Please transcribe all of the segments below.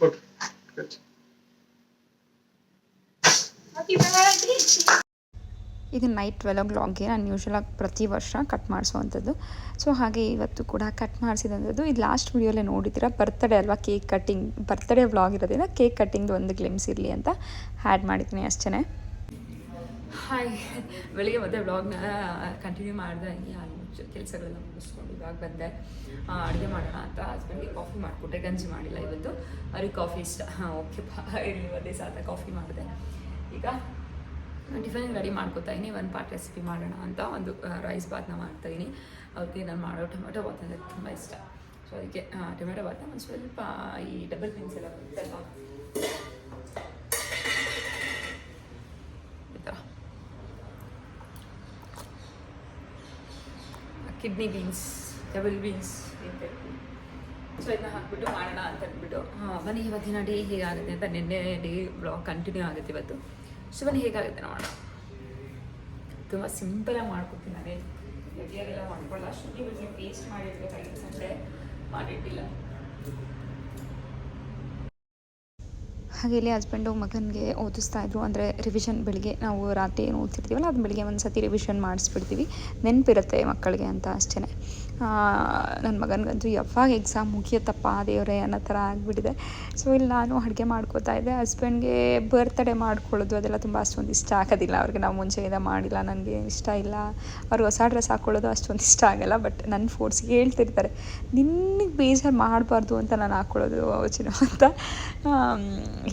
ಕೊಟ್ಟು ಕಚ್ಚು. ಇದು night twelve ಲಾಗ್ಗೆ ನಾನು ಯೂಶ್ವಲಾಗಿ ಪ್ರತಿ ವರ್ಷ ಕಟ್ ಮಾಡಿಸೋವಂಥದ್ದು. ಸೊ ಹಾಗೆ ಇವತ್ತು ಕೂಡ ಕಟ್ ಮಾಡಿಸಿದಂಥದ್ದು. ಇದು ಲಾಸ್ಟ್ ವೀಡಿಯೋಲ್ಲೇ ನೋಡಿದ್ದೀರಾ? ಬರ್ತ್ಡೇ ಅಲ್ವಾ? ಕೇಕ್ ಕಟ್ಟಿಂಗ್ ಬರ್ತ್ಡೇ ವ್ಲಾಗ್ ಇರೋದ್ರಿಂದ ಕೇಕ್ ಕಟ್ಟಿಂಗ್ದು ಒಂದು ಗ್ಲಿಮ್ಸ್ ಇರಲಿ ಅಂತ ಹ್ಯಾಡ್ ಮಾಡಿದ್ದೀನಿ ಅಷ್ಟೇ ಹಾಯ್ ಬೆಳಿಗ್ಗೆ ಮತ್ತೆ ಬ್ಲಾಗ್ನ ಕಂಟಿನ್ಯೂ ಮಾಡಿದೆ. ಆಲ್ಮೋಸ್ಟ್ ಕೆಲಸಗಳೆಲ್ಲ ಮುಗಿಸ್ಕೊಂಡು ಇವಾಗ ಬಂದೆ. ಅಡುಗೆ ಮಾಡೋಣ ಅಂತ ಹಸ್ಬೆಂಡಿಗೆ ಕಾಫಿ ಮಾಡಿಕೊಟ್ಟೆ. ಗಂಜಿ ಮಾಡಿಲ್ಲ ಇವತ್ತು. ಅವ್ರಿಗೆ ಕಾಫಿ ಇಷ್ಟ. ಹಾಂ ಓಕೆ ಬಾ ಇರಲಿ ಒಂದೇ ಸಾಲ ಕಾಫಿ ಮಾಡಿದೆ. ಈಗ ಟಿಫನ್ ರೆಡಿ ಮಾಡ್ಕೊತಾ ಇದ್ದೀನಿ. ಒಂದು ಪಾಟ್ ರೆಸಿಪಿ ಮಾಡೋಣ ಅಂತ ಒಂದು ರೈಸ್ ಬಾತ್ನ ಮಾಡ್ತಾಯಿದ್ದೀನಿ ಅವ್ರಿಗೆ ನಾನು ಮಾಡೋ ಟೊಮೆಟೊ ಬಾತ್ ಅಂದರೆ ತುಂಬ ಇಷ್ಟ. ಸೊ ಅದಕ್ಕೆ ಟೊಮೆಟೊ ಬಾತ್ನ ಒಂದು ಸ್ವಲ್ಪ ಈ ಡಬಲ್ ಬೀನ್ಸ್ ಎಲ್ಲ ಈ ಥರ kidney beans double beans so ಇದನ್ನ ಹಾಕ್ಬಿಟ್ಟು ಮಾಡೋಣ ಅಂತ ಅಂದ್ಬಿಟ್ಟು. ಹಾಂ, ಬನ್ನಿ, ಇವತ್ತಿನ ಡೇ ಹೇಗಾಗುತ್ತೆ ಅಂತ ನಿನ್ನೆ ಡೇ ಬ್ಲಾಗ್ ಕಂಟಿನ್ಯೂ ಆಗುತ್ತೆ ಇವತ್ತು. ಸೊ ಬನ್ನಿ ಹೇಗಾಗುತ್ತೆ ನೋಡೋಣ. ತುಂಬ ಸಿಂಪಲಾಗಿ ಮಾಡ್ಕೊತೀನಿ ನಾನೇ ಗಟ್ಟಿಯಾಗೆಲ್ಲ ಮಾಡ್ಕೊಳ್ಳಲ್ಲ ಶುಂಠಿ ಇವತ್ತು ಪೇಸ್ಟ್ ಮಾಡಿರ್ಬೇಕಾಗಿತ್ತು ಸಂಡೆ ಮಾಡಿಟ್ಟಿಲ್ಲ. ಹಾಗೆ ಇಲ್ಲಿ ಹಸ್ಬೆಂಡು ಮಗನಿಗೆ ಓದಿಸ್ತಾ ಇದ್ರು. ಅಂದರೆ ರಿವಿಷನ್ ಬೆಳಿಗ್ಗೆ ನಾವು ರಾತ್ರಿ ಏನು ಓದ್ತಿರ್ತೀವಲ್ಲ ಅದು ಬೆಳಿಗ್ಗೆ ಒಂದು ಸತಿ ರಿವಿಷನ್ ಮಾಡಿಸ್ಬಿಡ್ತೀವಿ. ನೆನಪಿರುತ್ತೆ ಮಕ್ಕಳಿಗೆ ಅಂತ ಅಷ್ಟೇ ನನ್ನ ಮಗನಿಗಂತೂ ಯಾವಾಗ ಎಕ್ಸಾಮ್ ಮುಗಿಯತ್ತಪ್ಪ ದೇವರೇ ಅನ್ನೋ ಥರ ಆಗಿಬಿಟ್ಟಿದೆ. ಸೊ ಇಲ್ಲಿ ನಾನು ಅಡುಗೆ ಮಾಡ್ಕೋತಾ ಇದ್ದೆ. ಹಸ್ಬೆಂಡ್ಗೆ ಬರ್ತ್ಡೇ ಮಾಡ್ಕೊಳ್ಳೋದು ಅದೆಲ್ಲ ತುಂಬ ಅಷ್ಟೊಂದು ಇಷ್ಟ ಆಗೋದಿಲ್ಲ. ಅವ್ರಿಗೆ ನಾವು ಮುಂಚೆಯಿಂದ ಮಾಡಿಲ್ಲ, ನನಗೆ ಇಷ್ಟ ಇಲ್ಲ. ಅವ್ರು ಹೊಸ ಡ್ರೆಸ್ ಹಾಕ್ಕೊಳ್ಳೋದು ಅಷ್ಟೊಂದು ಇಷ್ಟ ಆಗೋಲ್ಲ ಬಟ್ ನನ್ನ ಫೋರ್ಸಿಗೆ ಹೇಳ್ತಿರ್ತಾರೆ, ನಿನ್ನಿಗೆ ಬೇಜಾರು ಮಾಡಬಾರ್ದು ಅಂತ ನಾನು ಹಾಕ್ಕೊಳ್ಳೋದು ಚಿನ್ನ ಅಂತ.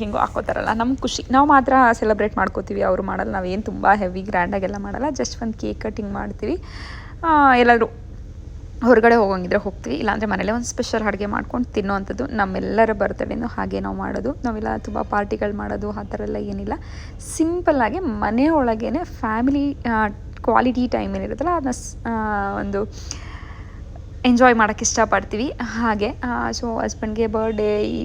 ಹಿಂಗೆ ಹಾಕೋತಾರಲ್ಲ. ನಮ್ಮ ಖುಷಿ, ನಾವು ಮಾತ್ರ ಸೆಲೆಬ್ರೇಟ್ ಮಾಡ್ಕೋತೀವಿ. ಅವರು ಮಾಡಲ್ಲ ನಾವೇನು ತುಂಬ ಹೆವಿ ಗ್ರ್ಯಾಂಡಾಗೆಲ್ಲ ಮಾಡಲ್ಲ. ಜಸ್ಟ್ ಒಂದು ಕೇಕ್ ಕಟ್ಟಿಂಗ್ ಮಾಡ್ತೀವಿ. ಎಲ್ಲಾದರೂ ಹೊರಗಡೆ ಹೋಗೋಂಗಿದ್ರೆ ಹೋಗ್ತೀವಿ. ಇಲ್ಲಾಂದರೆ ಮನೇಲೇ ಒಂದು ಸ್ಪೆಷಲ್ ಅಡುಗೆ ಮಾಡ್ಕೊಂಡು ತಿನ್ನುವಂಥದ್ದು ನಮ್ಮೆಲ್ಲರ ಬರ್ತಡೇನೂ ಹಾಗೆ ನಾವು ಮಾಡೋದು. ನಾವೆಲ್ಲ ತುಂಬ ಪಾರ್ಟಿಗಳು ಮಾಡೋದು, ಆ ಥರ ಎಲ್ಲ ಏನಿಲ್ಲ. ಸಿಂಪಲ್ಲಾಗಿ ಮನೆ ಒಳಗೇ ಫ್ಯಾಮಿಲಿ ಕ್ವಾಲಿಟಿ ಟೈಮ್ ಏನಿರುತ್ತಲ್ಲ, ಅದನ್ನ ಒಂದು ಎಂಜಾಯ್ ಮಾಡೋಕ್ಕೆ ಇಷ್ಟಪಡ್ತೀವಿ. ಹಾಗೆ ಸೊ ಹಸ್ಬೆಂಡ್ಗೆ ಬರ್ಡೇ ಈ,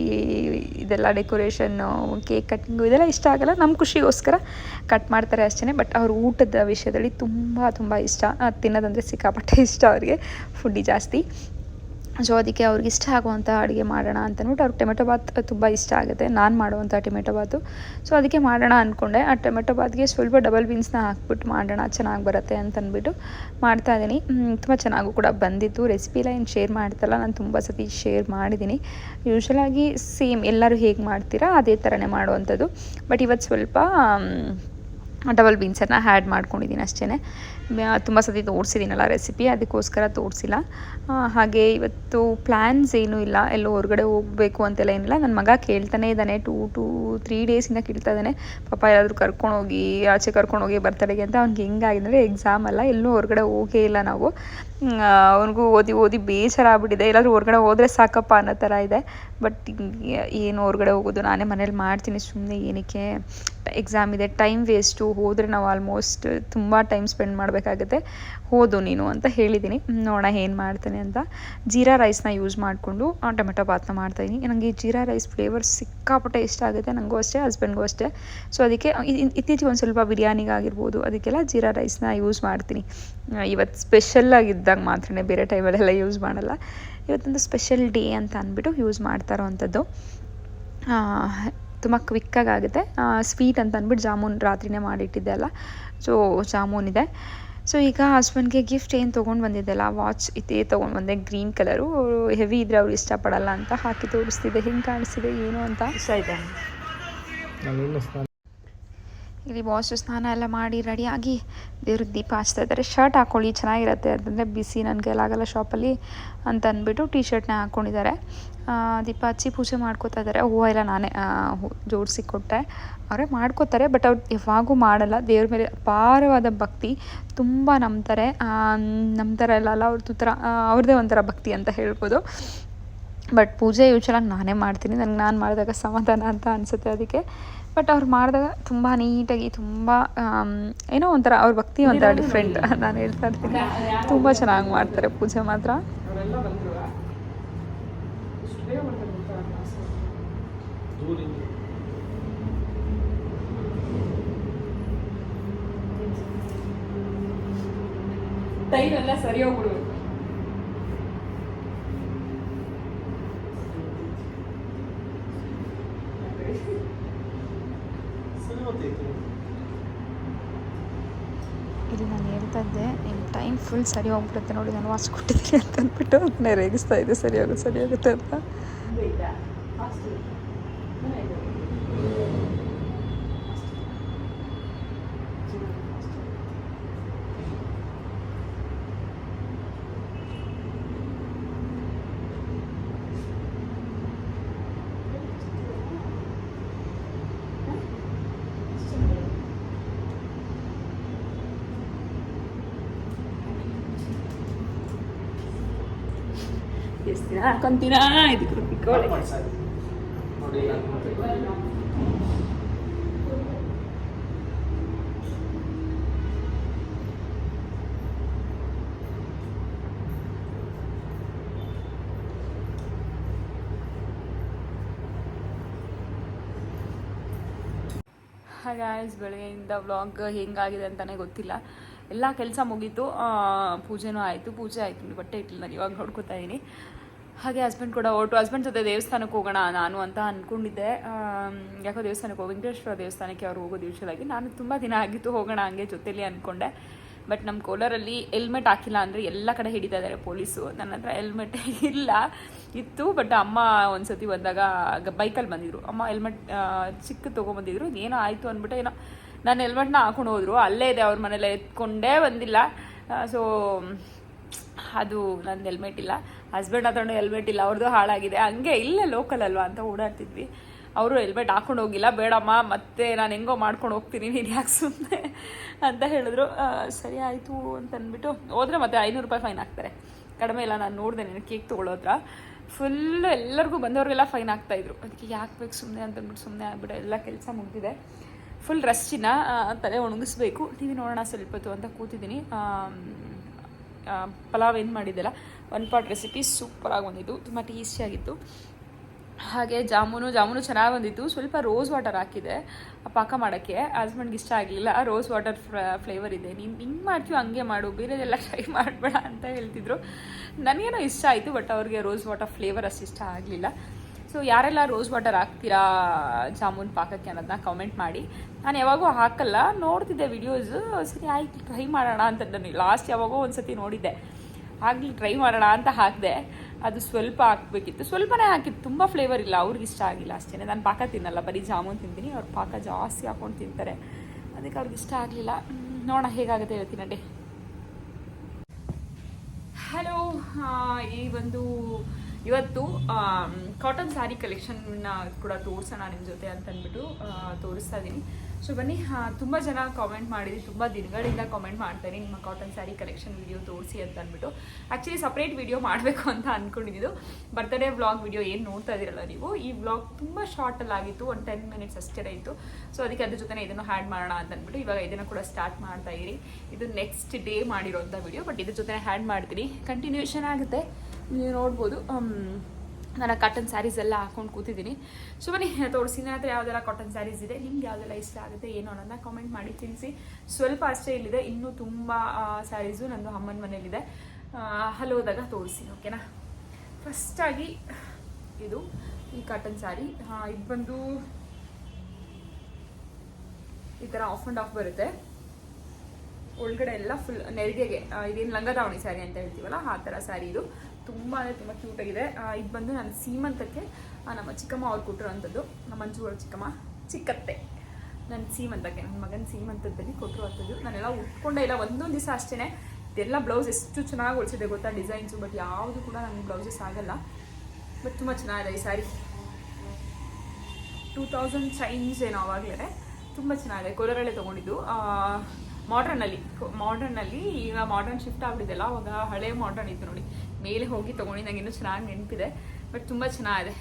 ಇದೆಲ್ಲ ಡೆಕೋರೇಷನ್ನು ಕೇಕ್ ಕಟ್ಟಿಂಗು ಇದೆಲ್ಲ ಇಷ್ಟ ಆಗಲ್ಲ. ನಮ್ಮ ಖುಷಿಗೋಸ್ಕರ ಕಟ್ ಮಾಡ್ತಾರೆ ಅಷ್ಟೇ ಬಟ್ ಅವ್ರ ಊಟದ ವಿಷಯದಲ್ಲಿ ತುಂಬ ತುಂಬ ಇಷ್ಟ. ತಿನ್ನೋದಂದರೆ ಸಿಕ್ಕಾಪಟ್ಟೆ ಇಷ್ಟ ಅವ್ರಿಗೆ. ಫುಡ್ಡಿ ಜಾಸ್ತಿ. ಸೊ ಅದಕ್ಕೆ ಅವ್ರಿಗೆ ಇಷ್ಟ ಆಗುವಂಥ ಅಡುಗೆ ಮಾಡೋಣ ಅಂತ ಅಂದ್ಬಿಟ್ಟು ಅವ್ರಿಗೆ ಟೊಮೆಟೊ ಬಾತ್ ತುಂಬ ಇಷ್ಟ ಆಗುತ್ತೆ. ನಾನು ಮಾಡುವಂಥ ಟೊಮೆಟೊ ಬಾತು ಸೊ ಅದಕ್ಕೆ ಮಾಡೋಣ ಅಂದ್ಕೊಂಡೆ ಆ ಟೊಮೆಟೊ ಬಾತ್ಗೆ ಸ್ವಲ್ಪ ಡಬಲ್ ಬೀನ್ಸ್ನ ಹಾಕ್ಬಿಟ್ಟು ಮಾಡೋಣ, ಚೆನ್ನಾಗಿ ಬರುತ್ತೆ ಅಂತ ಅಂದ್ಬಿಟ್ಟು ಮಾಡ್ತಾ ಇದ್ದೀನಿ ತುಂಬ ಚೆನ್ನಾಗೂ ಕೂಡ ಬಂದಿತ್ತು. ರೆಸಿಪಿ ಏನು ಶೇರ್ ಮಾಡ್ತಲ್ಲ, ನಾನು ತುಂಬ ಸತಿ ಶೇರ್ ಮಾಡಿದ್ದೀನಿ ಯೂಶ್ವಲಾಗಿ ಸೇಮ್ ಎಲ್ಲರೂ ಹೇಗೆ ಮಾಡ್ತೀರಾ, ಅದೇ ಥರನೇ ಮಾಡುವಂಥದ್ದು. ಬಟ್ ಇವತ್ತು ಸ್ವಲ್ಪ ಡಬಲ್ ಬೀನ್ಸನ್ನು ಹ್ಯಾಡ್ ಮಾಡ್ಕೊಂಡಿದ್ದೀನಿ ಅಷ್ಟೇ ತುಂಬ ಸತಿ ತೋರಿಸಿದ್ದೀನಲ್ಲ ರೆಸಿಪಿ ಅದಕ್ಕೋಸ್ಕರ ತೋರಿಸಿಲ್ಲ. ಹಾಗೆ ಇವತ್ತು ಪ್ಲ್ಯಾನ್ಸ್ ಏನೂ ಇಲ್ಲ. ಎಲ್ಲೋ ಹೊರಗಡೆ ಹೋಗಬೇಕು ಅಂತೆಲ್ಲ ಏನಿಲ್ಲ. ನನ್ನ ಮಗ ಕೇಳ್ತಾನೆ ಇದ್ದಾನೆ. ಟೂ ಟೂ ತ್ರೀ ಡೇಸಿಂದ ಕೇಳ್ತಾ ಇದ್ದಾನೆ. ಪಾಪ, ಯಾರಾದರೂ ಕರ್ಕೊಂಡೋಗಿ ಆಚೆ ಕರ್ಕೊಂಡೋಗಿ ಬರ್ತಡೆಗೆ ಅಂತ. ಅವ್ನಿಗೆ ಹೆಂಗಾಗಿದೆ ಅಂದರೆ ಎಕ್ಸಾಮ್ ಅಲ್ಲ. ಎಲ್ಲೂ ಹೊರಗಡೆ ಹೋಗೇ ಇಲ್ಲ ನಾವು. ಅವನಿಗೂ ಓದಿ ಓದಿ ಬೇಜಾರಾಗ್ಬಿಟ್ಟಿದೆ. ಎಲ್ಲಾದರೂ ಹೊರ್ಗಡೆ ಹೋದರೆ ಸಾಕಪ್ಪ ಅನ್ನೋ ಥರ ಇದೆ. ಬಟ್ ಏನು ಹೊರ್ಗಡೆ ಹೋಗೋದು ನಾನೇ ಮನೇಲಿ ಮಾಡ್ತೀನಿ ಸುಮ್ಮನೆ ಏನಕ್ಕೆ. ಎಕ್ಸಾಮ್ ಇದೆ ಟೈಮ್ ವೇಸ್ಟು ಹೋದರೆ ನಾವು ಆಲ್ಮೋಸ್ಟ್ ತುಂಬ ಟೈಮ್ ಸ್ಪೆಂಡ್ ಮಾಡಬೇಕಾಗುತ್ತೆ. ಹೋದು ನೀನು ಅಂತ ಹೇಳಿದ್ದೀನಿ ನೋಡೋಣ ಏನು ಮಾಡ್ತೇನೆ ಅಂತ. ಜೀರಾ ರೈಸ್ನ ಯೂಸ್ ಮಾಡಿಕೊಂಡು ಟೊಮೆಟೊ ಬಾತ್ನ ಮಾಡ್ತಾಯಿದ್ದೀನಿ ನನಗೆ ಈ ಜೀರಾ ರೈಸ್ ಫ್ಲೇವರ್ ಸಿಕ್ಕಾಪಟ್ಟೆ ಇಷ್ಟ ಆಗುತ್ತೆ. ನನಗೂ ಅಷ್ಟೇ ಹಸ್ಬೆಂಡ್ಗೂ ಅಷ್ಟೇ. ಸೊ ಅದಕ್ಕೆ ಇತ್ತೀಚೆಗೆ ಒಂದು ಸ್ವಲ್ಪ ಬಿರಿಯಾನಿಗಾಗಿರ್ಬೋದು, ಅದಕ್ಕೆಲ್ಲ ಜೀರಾ ರೈಸ್ನ ಯೂಸ್ ಮಾಡ್ತೀನಿ. ಇವತ್ತು ಸ್ಪೆಷಲ್ಲಾಗಿದ್ದಾಗ ಮಾತ್ರನೇ ಬೇರೆ ಟೈಮಲ್ಲೆಲ್ಲ ಯೂಸ್ ಮಾಡಲ್ಲ. ಇವತ್ತೊಂದು ಸ್ಪೆಷಲ್ ಡೇ ಅಂತ ಅಂದ್ಬಿಟ್ಟು ಯೂಸ್ ಮಾಡ್ತಾ ಇರೋವಂಥದ್ದು. ತುಂಬ ಕ್ವಿಕ್ಕಾಗಿ ಆಗುತ್ತೆ. ಸ್ವೀಟ್ ಅಂತ ಅಂದ್ಬಿಟ್ಟು ಜಾಮೂನ್ ರಾತ್ರಿನೇ ಮಾಡಿಟ್ಟಿದ್ದೆ ಅಲ್ಲ. ಸೊ ಜಾಮೂನ್ ಇದೆ. ಸೊ ಈಗ ಹಸ್ಬೆಂಡ್ಗೆ ಗಿಫ್ಟ್ ಏನು ತೊಗೊಂಡು ಬಂದಿದ್ದೆಲ್ಲ ವಾಚ್ ಇದೇ ತೊಗೊಂಡು ಬಂದೆ ಗ್ರೀನ್ ಕಲರು ಹೆವಿ ಇದ್ರೆ ಅವ್ರು ಇಷ್ಟಪಡಲ್ಲ ಅಂತ ಹಾಕಿ ತೋರಿಸ್ತಿದ್ದೆ. ಹೆಂಗೆ ಕಾಣಿಸ್ತಿದೆ ಏನು ಅಂತ ಇಷ್ಟ ಇದೆ ನಾನು ಇನ್ನು ಸ್ನಾನ ಇಲ್ಲಿ ಬಾಸು ಸ್ನಾನ ಎಲ್ಲ ಮಾಡಿ ರೆಡಿಯಾಗಿ ದೇವ್ರಿಗೆ ದೀಪ ಹಚ್ತಾ ಇದ್ದಾರೆ ಶರ್ಟ್ ಹಾಕ್ಕೊಳ್ಳಿ ಚೆನ್ನಾಗಿರುತ್ತೆ. ಅಂತಂದರೆ ಬಿಸಿ ನನ್ನ ಕೈಲಾಗಲ್ಲ ಶಾಪಲ್ಲಿ ಅಂತ ಅಂದ್ಬಿಟ್ಟು ಟೀ ಶರ್ಟ್ನ ಹಾಕ್ಕೊಂಡಿದ್ದಾರೆ ದೀಪ ಹಚ್ಚಿ ಪೂಜೆ ಮಾಡ್ಕೋತಾ ಇದ್ದಾರೆ. ಹೂವು ಎಲ್ಲ ನಾನೇ ಜೋಡಿಸಿ ಕೊಟ್ಟೆ. ಅವರೇ ಮಾಡ್ಕೋತಾರೆ, ಬಟ್ ಅವ್ರು ಯಾವಾಗೂ ಮಾಡಲ್ಲ. ದೇವ್ರ ಮೇಲೆ ಅಪಾರವಾದ ಭಕ್ತಿ ತುಂಬ ನಂಬ್ತಾರೆ. ನಂಬ್ತಾರೆ ಅಲ್ಲ ಅಲ್ಲ, ಅವ್ರದ್ದು ಥರ ಅವ್ರದ್ದೇ ಒಂಥರ ಭಕ್ತಿ ಅಂತ ಹೇಳ್ಬೋದು. ಬಟ್ ಪೂಜೆ ಯೂಶ್ವಲಾಗಿ ನಾನೇ ಮಾಡ್ತೀನಿ. ನನಗೆ ನಾನು ಮಾಡಿದಾಗ ಸಮಾಧಾನ ಅಂತ ಅನಿಸುತ್ತೆ ಅದಕ್ಕೆ. ಬಟ್ ಅವ್ರು ಮಾಡಿದಾಗ ತುಂಬ ನೀಟಾಗಿ ತುಂಬ ಏನೋ ಒಂಥರ ಅವ್ರ ಭಕ್ತಿ ಒಂಥರ ಡಿಫ್ರೆಂಟ್ ನಾನು ಹೇಳ್ತಾ ಇರ್ತೀನಿ. ತುಂಬ ಚೆನ್ನಾಗಿ ಮಾಡ್ತಾರೆ ಪೂಜೆ ಮಾತ್ರ. ಸರಿ ಬಂದ್ರು ಇಷ್ಟು ಬೇಗ ಮಾಡ್ತಾರೆ ಗೊತ್ತಾ ಕ್ಲಾಸ್ ದೂರಿಂದ ಟೈಮ್ ಎಲ್ಲ ಸರಿ ಹೋಗ್ಬಿಡ್ಬೇಕು ಟೈಮ್ ಫುಲ್ ಸರಿ ಹೋಗ್ಬಿಡುತ್ತೆ ನೋಡಿ, ನಾನು ವಾಚ್ ಕೊಟ್ಟಿದ್ದೀನಿ ಅಂತ ಅಂದ್ಬಿಟ್ಟು ಅದನ್ನೇ ರೇಗಿಸ್ತಾ ಇದೆ ಸರಿ ಹೋಗುತ್ತೆ ಸರಿ ಹೋಗುತ್ತೆ ಅಂತ. Continuar. ಹಾಕೊಂತೀರಾ ಇದಕ್ಕೆ ಮತ್ತೆ ಗಾಯ್ಸ್ ಬೆಳಗ್ಗೆಯಿಂದ ವ್ಲಾಗ್ ಹೆಂಗಾಗಿದೆ ಅಂತಲೇ ಗೊತ್ತಿಲ್ಲ. ಎಲ್ಲ ಕೆಲಸ ಮುಗೀತು ಪೂಜೆನೂ ಆಯಿತು ಪೂಜೆ ಆಯಿತು ಬಟ್ಟೆ ಇಟ್ಟಿಲ್ಲ ನಾನು ಇವಾಗ ನೋಡ್ಕೋತಾ ಇದ್ದೀನಿ ಹಾಗೆ ಹಸ್ಬೆಂಡ್ ಕೂಡ ಓಟು. ಹಸ್ಬೆಂಡ್ ಜೊತೆ ದೇವಸ್ಥಾನಕ್ಕೆ ಹೋಗೋಣ ನಾನು ಅಂತ ಅಂದ್ಕೊಂಡಿದ್ದೆ ಯಾಕೋ ದೇವಸ್ಥಾನಕ್ಕೆ ಹೋಗಿ ವೆಂಕಟೇಶ್ವರ ದೇವಸ್ಥಾನಕ್ಕೆ ಅವ್ರು ಹೋಗೋದು ಯೂಶಲಾಗಿ ನಾನು ತುಂಬ ದಿನ ಆಗಿತ್ತು ಹೋಗೋಣ ಹಂಗೆ ಜೊತೆಯಲ್ಲಿ ಅಂದ್ಕೊಂಡೆ ಬಟ್ ನಮ್ಮ ಕೋಲಾರಲ್ಲಿ ಹೆಲ್ಮೆಟ್ ಹಾಕಿಲ್ಲ ಅಂದರೆ ಎಲ್ಲ ಕಡೆ ಹಿಡಿತಾ ಇದ್ದಾರೆ ಪೊಲೀಸು. ನನ್ನ ಹತ್ರ ಹೆಲ್ಮೆಟ್ ಇಲ್ಲ. ಇತ್ತು ಬಟ್ ಅಮ್ಮ ಒಂದ್ಸತಿ ಬಂದಾಗ ಬೈಕಲ್ಲಿ ಬಂದಿದ್ರು. ಅಮ್ಮ ಹೆಲ್ಮೆಟ್ ಚಿಕ್ಕ ತೊಗೊಂಬಂದಿದ್ರು ಏನೋ ಆಯಿತು ಅಂದ್ಬಿಟ್ಟು ಏನೋ ನಾನು ಹೆಲ್ಮೆಟ್ನ ಹಾಕೊಂಡು ಹೋದ್ರು. ಅಲ್ಲೇ ಇದೆ, ಅವ್ರ ಮನೇಲೆ ಎತ್ಕೊಂಡೇ ಬಂದಿಲ್ಲ. ಸೊ ಅದು ನನ್ನ ಹೆಲ್ಮೆಟ್ ಇಲ್ಲ. ಹಸ್ಬೆಂಡ್ ಹತ್ರನೂ ಹೆಲ್ಮೆಟ್ ಇಲ್ಲ, ಅವ್ರದ್ದು ಹಾಳಾಗಿದೆ. ಹಂಗೆ ಇಲ್ಲೇ ಲೋಕಲ್ ಅಲ್ವಾ ಅಂತ ಓಡಾಡ್ತಿದ್ವಿ. ಅವರು ಹೆಲ್ಮೆಟ್ ಹಾಕೊಂಡು ಹೋಗಿಲ್ಲ, ಬೇಡಮ್ಮ, ಮತ್ತೆ ನಾನು ಹೆಂಗೋ ಮಾಡ್ಕೊಂಡು ಹೋಗ್ತೀನಿ, ನೀನು ಯಾಕೆ ಸುಮ್ಮನೆ ಅಂತ ಹೇಳಿದ್ರು. ಸರಿ ಆಯಿತು, ಅಂತ ಅಂದ್ಬಿಟ್ಟು ಹೋದ್ರೆ ಮತ್ತೆ ಐನೂರು ರೂಪಾಯಿ ಫೈನ್ ಹಾಕ್ತಾರೆ. ಕಡಿಮೆ ಇಲ್ಲ, ನಾನು ನೋಡಿದೆ, ನೀನು ಕೇಕ್ ತೊಗೊಳೋದ್ರ ಫುಲ್ ಎಲ್ಲರಿಗೂ ಬಂದವ್ರಿಗೆಲ್ಲ ಫೈನ್ ಹಾಕ್ತಾಯಿದ್ರು ಅದಕ್ಕೆ ಯಾಕೆ ಬೇಕು ಸುಮ್ಮನೆ ಅಂತ ಅಂದ್ಬಿಟ್ಟು ಸುಮ್ಮನೆ ಆಗ್ಬಿಟ್ಟು ಎಲ್ಲ ಕೆಲಸ ಮುಗಿದಿದೆ. ಫುಲ್ ರಶ್ಚಿನ ತಲೆ ಒಣಗಿಸ್ಬೇಕು. ಟಿ ವಿ ನೋಡೋಣ, ಸ್ವಲ್ಪ ಹೊತ್ತು, ಅಂತ ಕೂತಿದ್ದೀನಿ. ಪಲಾವ್ ಏನು ಮಾಡಿದ್ದೆಲ್ಲ? ಒನ್ ಪಾಟ್ ರೆಸಿಪಿ ಸೂಪರಾಗಿ ಬಂದಿತ್ತು ತುಂಬ ಟೇಸ್ಟಿಯಾಗಿತ್ತು ಹಾಗೆ ಜಾಮೂನು ಜಾಮೂನು ಚೆನ್ನಾಗಿ ಬಂದಿತ್ತು. ಸ್ವಲ್ಪ ರೋಸ್ ವಾಟರ್ ಹಾಕಿದೆ ಪಾಕ ಮಾಡೋಕ್ಕೆ. ಹಸ್ಬೆಂಡ್ಗೆ ಇಷ್ಟ ಆಗಲಿಲ್ಲ ರೋಸ್ ವಾಟರ್ ಫ್ಲೇವರ್ ಇದೆ. ನೀನು ಹಿಂಗೆ ಮಾಡ್ತೀವಿ ಹಂಗೆ ಮಾಡು, ಬೇರೆದೆಲ್ಲ ಟ್ರೈ ಮಾಡಬೇಡ ಅಂತ ಹೇಳ್ತಿದ್ರು. ನನಗೇನೋ ಇಷ್ಟ ಆಯಿತು ಬಟ್ ಅವ್ರಿಗೆ ರೋಸ್ ವಾಟರ್ ಫ್ಲೇವರ್ ಅಷ್ಟು ಇಷ್ಟ ಆಗಲಿಲ್ಲ. ಸೊ ಯಾರೆಲ್ಲ ರೋಸ್ ವಾಟರ್ ಹಾಕ್ತೀರಾ ಜಾಮೂನ್ ಪಾಕಕ್ಕೆ ಅನ್ನೋದನ್ನ ಕಮೆಂಟ್ ಮಾಡಿ. ನಾನು ಯಾವಾಗೂ ಹಾಕಲ್ಲ, ನೋಡ್ತಿದ್ದೆ ವಿಡಿಯೋಸ್ ಸರಿ, ಆಯ್ತು ಟ್ರೈ ಮಾಡೋಣ ಅಂತ ನಾನು ಲಾಸ್ಟ್ ಯಾವಾಗೋ ಒಂದು ಸತಿ ನೋಡಿದ್ದೆ. ಆಗಲಿ ಟ್ರೈ ಮಾಡೋಣ ಅಂತ ಹಾಕಿದೆ. ಅದು ಸ್ವಲ್ಪ ಹಾಕಬೇಕಿತ್ತು. ಸ್ವಲ್ಪನೇ ಹಾಕಿತ್ತು ತುಂಬ ಫ್ಲೇವರ್ ಇಲ್ಲ. ಅವ್ರಿಗೆ ಇಷ್ಟ ಆಗಿಲ್ಲ ಅಷ್ಟೇ ನಾನು ಪಾಕ ತಿನ್ನಲ್ಲ. ಬರೀ ಜಾಮೂನ್ ತಿಂತೀನಿ. ಅವ್ರು ಪಾಕ ಜಾಸ್ತಿ ಹಾಕೊಂಡು ತಿಂತಾರೆ. ಅದಕ್ಕೆ ಅವ್ರಿಗೆ ಇಷ್ಟ ಆಗಲಿಲ್ಲ. ನೋಡೋಣ ಹೇಗಾಗುತ್ತೆ ಹೇಳ್ತೀನಿ ಅಡ್ಡಿ ಹಲೋ ಈ ಒಂದು ಇವತ್ತು ಕಾಟನ್ ಸ್ಯಾರಿ ಕಲೆಕ್ಷನ್ನ ಕೂಡ ತೋರಿಸೋಣ ನಿಮ್ಮ ಜೊತೆ ಅಂತ ಅಂದ್ಬಿಟ್ಟು ತೋರಿಸ್ತಾ ಇದ್ದೀನಿ ಸೊ ಬನ್ನಿ ತುಂಬ ಜನ ಕಾಮೆಂಟ್ ಮಾಡಿದ್ರಿ, ತುಂಬ ದಿನಗಳಿಂದ ಕಾಮೆಂಟ್ ಮಾಡ್ತಾರೆ ನಿಮ್ಮ ಕಾಟನ್ ಸ್ಯಾರಿ ಕಲೆಕ್ಷನ್ ವಿಡಿಯೋ ತೋರಿಸಿ ಅಂತ ಅಂದ್ಬಿಟ್ಟು ಆ್ಯಕ್ಚುಲಿ ಸಪ್ರೇಟ್ ವಿಡಿಯೋ ಮಾಡಬೇಕು ಅಂತ ಅಂದ್ಕೊಂಡಿದ್ದು ಬರ್ತಡೇ ವ್ಲಾಗ್ ವಿಡಿಯೋ ಏನು ನೋಡ್ತಾ ಇದ್ದೀರಲ್ಲ ನೀವು? ಈ ವ್ಲಾಗ್ ತುಂಬ ಶಾರ್ಟಲ್ಲಿ ಆಗಿತ್ತು, ಒಂದು ಟೆನ್ ಮಿನಿಟ್ಸ್ ಅಷ್ಟೇ ಇತ್ತು. ಸೊ ಅದಕ್ಕೆ ಅದ್ರ ಜೊತೆ ಇದನ್ನು ಹ್ಯಾಡ್ ಮಾಡೋಣ ಅಂತ ಅಂದ್ಬಿಟ್ಟು ಇವಾಗ ಇದನ್ನು ಕೂಡ ಸ್ಟಾರ್ಟ್ ಮಾಡ್ತಾ ಇರಿ. ಇದು ನೆಕ್ಸ್ಟ್ ಡೇ ಮಾಡಿರೋಂಥ ವಿಡಿಯೋ ಬಟ್ ಇದ್ರ ಜೊತೆ ಹ್ಯಾಡ್ ಮಾಡ್ತೀನಿ. ಕಂಟಿನ್ಯೂಷನ್ ಆಗುತ್ತೆ. ನೋಡ್ಬೋದು ಆಮ್, ನಾನು ಕಾಟನ್ ಸ್ಯಾರೀಸ್ ಎಲ್ಲ ಹಾಕೊಂಡು ಕೂತಿದ್ದೀನಿ. ಸೊ ಬನ್ನಿ ತೋರಿಸಿ ನನ್ನ ಹತ್ರ ಯಾವ್ದೆಲ್ಲ ಕಾಟನ್ ಸ್ಯಾರೀಸ್ ಇದೆ ನಿಮ್ಗೆ ಯಾವುದೆಲ್ಲ ಇಷ್ಟ ಆಗುತ್ತೆ ಏನು ಅನ್ನೋದನ್ನ ಕಾಮೆಂಟ್ ಮಾಡಿ ತಿಳಿಸಿ. ಸ್ವಲ್ಪ ಅಷ್ಟೇ ಇಲ್ಲಿದೆ ಇನ್ನೂ ತುಂಬ ಸ್ಯಾರೀಸು ನಂದು ಅಮ್ಮನ ಮನೇಲಿದೆ. ಅಲ್ಲಿ ಹೋದಾಗ ತೋರಿಸಿ ಓಕೆನಾ ಫಸ್ಟಾಗಿ ಇದು ಈ ಕಾಟನ್ ಸ್ಯಾರಿ ಇದು ಬಂದು ಈ ಥರ ಆಫ್ ಆ್ಯಂಡ್ ಆಫ್ ಬರುತ್ತೆ. ಒಳಗಡೆ ಎಲ್ಲ ಫುಲ್ ನೆರಿಗೆಗೆ ಇದೇನು ಲಂಗದಾವಣಿ ಸ್ಯಾರಿ ಅಂತ ಹೇಳ್ತೀವಲ್ಲ ಆ ಥರ ಸ್ಯಾರಿ ಇದು. ತುಂಬ ಅಂದರೆ ತುಂಬ ಕ್ಯೂಟಾಗಿದೆ ಇದು ಬಂದು ನನ್ನ ಸೀಮಂತಕ್ಕೆ ನಮ್ಮ ಚಿಕ್ಕಮ್ಮ ಅವ್ರು ಕೊಟ್ಟಿರೋವಂಥದ್ದು. ನಮ್ಮ ಮಂಜು ಚಿಕ್ಕಮ್ಮ, ಚಿಕ್ಕತ್ತೆ. ನನ್ನ ಸೀಮಂತಕ್ಕೆ ನನ್ನ ಮಗನ ಸೀಮಂತದಲ್ಲಿ ಕೊಟ್ಟಿರುವಂಥದ್ದು. ನಾನೆಲ್ಲ ಉಟ್ಕೊಂಡೇ ಇಲ್ಲ, ಒಂದೊಂದು ದಿವಸ ಅಷ್ಟೇ ಇದೆಲ್ಲ ಬ್ಲೌಸ್ ಎಷ್ಟು ಚೆನ್ನಾಗಿ ಹೊಲಿಸಿದೆ ಗೊತ್ತಾ ಡಿಸೈನ್ಸು, ಬಟ್ ಯಾವುದು ಕೂಡ ನನಗೆ ಬ್ಲೌಸಸ್ ಆಗಲ್ಲ. ಬಟ್ ತುಂಬ ಚೆನ್ನಾಗಿದೆ ಈ ಸ್ಯಾರಿ ಟೂ ತೌಸಂಡ್ ಚೈನ್ಸ್ ಏನೋ ಆವಾಗಲೇ ತುಂಬ ಚೆನ್ನಾಗಿದೆ. ಕೋಲಾರಲ್ಲೇ ತೊಗೊಂಡಿದ್ದು. ಮಾಡ್ರನ್ನಲ್ಲಿ ಅಲ್ಲಿ ಈಗ ಮಾಡರ್ನ್ ಶಿಫ್ಟ್ ಆಗ್ಬಿಟ್ಟಿದೆಲ್ಲ, ಅವಾಗ ಹಳೆ ಮಾಡರ್ನ್ ಇತ್ತು ನೋಡಿ. ಮೇಲೆ ಹೋಗಿ ತೊಗೊಂಡು ನಂಗೆ ಇನ್ನೂ ಚೆನ್ನಾಗಿ ನೆನಪಿದೆ. ಬಟ್ ತುಂಬ ಚೆನ್ನಾಗಿದೆ.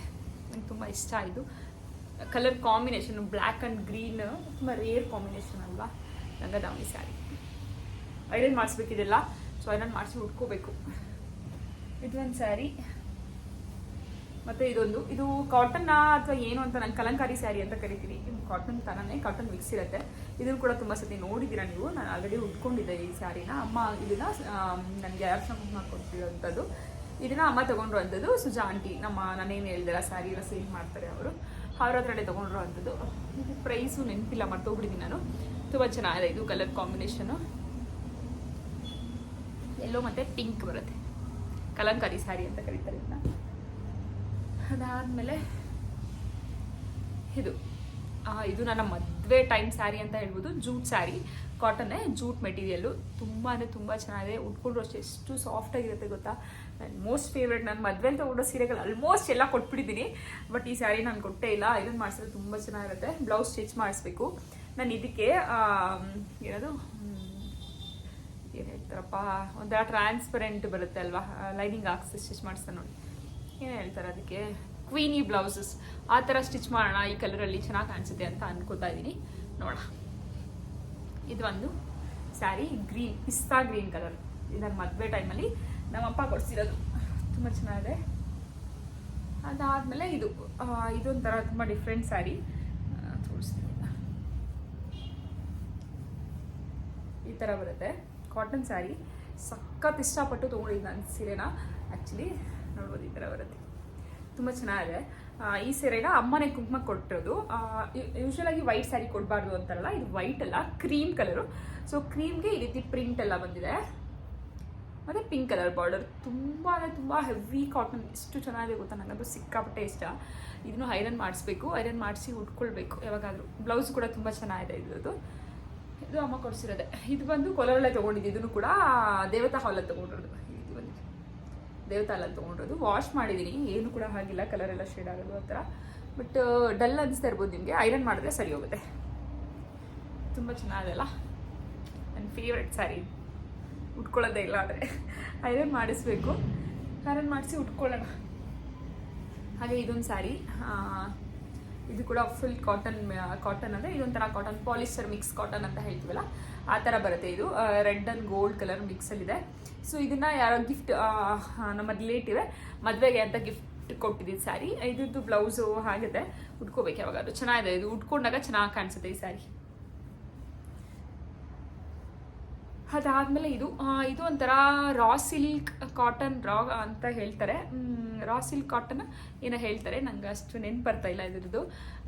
ನಂಗೆ ತುಂಬ ಇಷ್ಟ ಆಯಿತು. Colour combination black and green ತುಂಬ ರೇರ್ ಕಾಂಬಿನೇಷನ್ ಅಲ್ವಾ? ನಂಗೆ ದಾವಣಿ ಸ್ಯಾರಿ ಐರನ್ ಮಾಡಿಸ್ಬೇಕಿದೆಲ್ಲ. ಸೊ ಐರನ್ ಮಾಡಿಸಿ ಉಟ್ಕೋಬೇಕು. ಇದು ಒಂದು ಸ್ಯಾರಿ ಮತ್ತೆ ಇದೊಂದು. ಇದು ಕಾಟನ್ ಅಥವಾ ಏನು ಅಂತ ನಾನು ಕಲಂಕಾರಿ ಸ್ಯಾರಿ ಅಂತ ಕರಿತೀನಿ. ಇದು ಕಾಟನ್ ತರನೇ ಕಾಟನ್ ಮಿಕ್ಸ್ ಇರುತ್ತೆ. ಇದನ್ನು ಕೂಡ ತುಂಬ ಸತಿ ನೋಡಿದ್ದೀರಾ ನೀವು? ನಾನು ಆಲ್ರೆಡಿ ಉಟ್ಕೊಂಡಿದ್ದೆ ಈ ಸ್ಯಾರಿನ. ಅಮ್ಮ ಇದನ್ನ ನನಗೆ ಯಾರು ಮಾಡ್ಕೊಟ್ಟಿರೋಂಥದ್ದು ಇದನ್ನ ಅಮ್ಮ ತಗೊಂಡ್ರು ಅಂಥದ್ದು ಸುಜಾ ಆಂಟಿ ನಮ್ಮ ನಾನೇನು ಹೇಳ್ದಲ್ಲ, ಸ್ಯಾರಿ ಎಲ್ಲ ಸೇಲ್ ಮಾಡ್ತಾರೆ ಅವರು. ಅವ್ರ ಹತ್ರನೇ ಅಂತದ್ದು ಇದು ಪ್ರೈಸು ನೆನಪಿಲ್ಲ, ಮರ್ತೋಗ್ಬಿಟ್ಟಿದ್ದೀನಿ ನಾನು. ತುಂಬ ಚೆನ್ನಾಗಿದೆ ಇದು ಕಲರ್ ಕಾಂಬಿನೇಷನು ಎಲ್ಲೋ ಮತ್ತು ಪಿಂಕ್ ಬರುತ್ತೆ. ಕಲಂಕಾರಿ ಸ್ಯಾರಿ ಅಂತ ಕರೀತಾರೆ ಇದನ್ನ. ಅದಾದಮೇಲೆ ಇದು. ಇದು ನನ್ನ ಮದುವೆ ಟೈಮ್ ಸ್ಯಾರಿ ಅಂತ ಹೇಳ್ಬೋದು, ಜೂಟ್ ಸ್ಯಾರಿ ಕಾಟನ್ನೇ ಜೂಟ್ ಮೆಟೀರಿಯಲ್ಲು ತುಂಬ ಅಂದರೆ ತುಂಬ ಚೆನ್ನಾಗಿದೆ. ಉಟ್ಕೊಂಡ್ರು ಅಷ್ಟೇ, ಎಷ್ಟು ಸಾಫ್ಟಾಗಿರುತ್ತೆ ಗೊತ್ತಾ? ನನ್ನ ಮೋಸ್ಟ್ ಫೇವ್ರೆಟ್ ನಾನು ಅಂತ ತೊಗೊಂಡೋ ಸೀರೆಗಳು ಆಲ್ಮೋಸ್ಟ್ ಎಲ್ಲ ಕೊಟ್ಬಿಟ್ಟಿದ್ದೀನಿ ಬಟ್ ಈ ಸ್ಯಾರಿ ನಾನು ಕೊಟ್ಟೇ ಇಲ್ಲ. ಇದನ್ನು ಮಾಡಿಸಿದ್ರೆ ತುಂಬ ಚೆನ್ನಾಗಿರುತ್ತೆ. ಬ್ಲೌಸ್ ಸ್ಟಿಚ್ ಮಾಡಿಸ್ಬೇಕು. ನಾನು ಇದಕ್ಕೆ ಏನದು? ಏನು ಹೇಳ್ತಾರಪ್ಪ? ಒಂಥರ ಟ್ರಾನ್ಸ್ಪರೆಂಟ್ ಬರುತ್ತೆ ಅಲ್ವಾ? ಲೈನಿಂಗ್ ಹಾಕ್ಸಿ ಸ್ಟಿಚ್ ಮಾಡಿಸ್ತಾನೆ ನೋಡಿ. ಏನು ಹೇಳ್ತಾರೆ ಅದಕ್ಕೆ? ಕ್ವೀನಿ ಬ್ಲೌಸಸ್ ಆ ಥರ ಸ್ಟಿಚ್ ಮಾಡೋಣ, ಈ ಕಲರಲ್ಲಿ ಚೆನ್ನಾಗಿ ಕಾಣಿಸುತ್ತೆ ಅಂತ ಅನ್ಕೋತಾ ಇದ್ದೀನಿ ನೋಡೋಣ. ಇದು ಒಂದು sari green pista green colour ಇದನ್ನ ಮದುವೆ ಟೈಮಲ್ಲಿ ನಮ್ಮಪ್ಪ ಕೊಡಿಸಿರೋದು. ತುಂಬ ಚೆನ್ನಾಗಿದೆ. ಅದಾದಮೇಲೆ ಇದು ಇದೊಂಥರ ತುಂಬ ಡಿಫ್ರೆಂಟ್ ಸ್ಯಾರಿ ತೋರಿಸ್ತೀನಿ. ಈ ಥರ ಬರುತ್ತೆ. ಕಾಟನ್ ಸ್ಯಾರಿ ಸಖತ್ ಇಷ್ಟಪಟ್ಟು ತೊಗೊಂಡಿದ್ದು ನಾನು ಸೀರೆನ. ಆ್ಯಕ್ಚುಲಿ ನೋಡ್ಬೋದು ಈ ಥರ ಬರುತ್ತೆ ತುಂಬ ಚೆನ್ನಾಗಿದೆ. ಈ ಸೀರೆನ ಅಮ್ಮನೇ ಕುಂಕುಮ ಕೊಟ್ಟಿರೋದು. ಯೂಶ್ವಲಾಗಿ ವೈಟ್ ಸ್ಯಾರಿ ಕೊಡಬಾರ್ದು ಅಂತಾರಲ್ಲ, ಇದು ವೈಟ್ ಅಲ್ಲ ಕ್ರೀಮ್ ಕಲರು ಸೊ ಕ್ರೀಮ್ಗೆ ಈ ರೀತಿ ಪ್ರಿಂಟ್ ಎಲ್ಲ ಬಂದಿದೆ. ಮತ್ತು ಪಿಂಕ್ ಕಲರ್ ಬಾರ್ಡರ್ ತುಂಬ ಅಂದರೆ ತುಂಬ ಹೆವಿ ಕಾಟನ್ ಎಷ್ಟು ಚೆನ್ನಾಗಿದೆ ಗೊತ್ತಾ? ನನಗದು ಸಿಕ್ಕಾಪಟ್ಟೆ ಇಷ್ಟ. ಇದನ್ನು ಐರನ್ ಮಾಡಿಸ್ಬೇಕು. ಐರನ್ ಮಾಡಿಸಿ ಉಟ್ಕೊಳ್ಬೇಕು. ಯಾವಾಗಾದರೂ. ಬ್ಲೌಸ್ ಕೂಡ ತುಂಬ ಚೆನ್ನಾಗಿದೆ ಇದ್ರದ್ದು. ಇದು ಅಮ್ಮ ಕೊಡಿಸಿರೋದೆ. ಇದು ಬಂದು ಕೊಲರಲ್ಲೇ ತೊಗೊಂಡಿದ್ದು. ಇದನ್ನು ಕೂಡ ದೇವತಾ ಹಾಲಲ್ಲಿ ತೊಗೊಂಡಿರೋದು. ದೇವತಾ ಹಾಲಲ್ಲಿ ತೊಗೊಂಡಿರೋದು ವಾಶ್ ಮಾಡಿದ್ದೀನಿ ಏನು ಕೂಡ ಹಾಗಿಲ್ಲ. ಕಲರ್ ಎಲ್ಲ ಶೇಡ್ ಆಗೋದು ಆ ಥರ. ಬಟ್ ಡಲ್ ಅನಿಸ್ತಾ ಇರ್ಬೋದು ನಿಮಗೆ. ಐರನ್ ಮಾಡಿದ್ರೆ ಸರಿ ಹೋಗುತ್ತೆ. ತುಂಬ ಚೆನ್ನಾಗಲ್ಲ ನನ್ನ ಫೇವ್ರೆಟ್ ಸ್ಯಾರಿ ಉಟ್ಕೊಳ್ಳೋದೇ ಇಲ್ಲ ಆದರೆ. ಐರನ್ ಮಾಡಿಸ್ಬೇಕು. ಐರನ್ ಮಾಡಿಸಿ ಉಟ್ಕೊಳ್ಳೋಣ. ಹಾಗೆ ಇದೊಂದು ಸ್ಯಾರಿ ಇದು ಕೂಡ ಫುಲ್ ಕಾಟನ್ ಕಾಟನ್ ಅಂದ್ರೆ ಇದೊಂಥರ ಕಾಟನ್ ಪಾಲಿಸ್ಟರ್ ಮಿಕ್ಸ್ ಕಾಟನ್ ಅಂತ ಹೇಳ್ತೀವಲ್ಲ? ಆ ಥರ ಬರುತ್ತೆ ಇದು. ರೆಡ್ ಅಂಡ್ ಗೋಲ್ಡ್ ಕಲರ್ ಮಿಕ್ಸಲ್ಲಿದೆ ಸೊ ಇದನ್ನ ಯಾರೋ ಗಿಫ್ಟ್ ನಮ್ಮ ರಿಲೇಟಿವ್ ಮದುವೆಗೆ ಅಂತ ಗಿಫ್ಟ್ ಕೊಟ್ಟಿದ್ದೀನಿ ಸ್ಯಾರಿ ಇದ್ರದ್ದು ಬ್ಲೌಸು ಆಗುತ್ತೆ ಉಟ್ಕೋಬೇಕು ಯಾವಾಗ ಅದು ಚೆನ್ನಾಗಿದೆ. ಇದು ಉಟ್ಕೊಂಡಾಗ ಚೆನ್ನಾಗಿ ಕಾಣಿಸುತ್ತೆ ಈ ಸ್ಯಾರಿ ಅದಾದಮೇಲೆ ಇದು ಇದು ಒಂಥರ ರಾ ಸಿಲ್ಕ್ ಕಾಟನ್ ರಾ ಅಂತ ಹೇಳ್ತಾರೆ. ರಾ ಸಿಲ್ಕ್ ಕಾಟನ್ ಏನೋ ಹೇಳ್ತಾರೆ. ನಂಗೆ ಅಷ್ಟು ನೆನ್ಪು ಬರ್ತಾ ಇಲ್ಲ ಇದ್ರದ್ದು.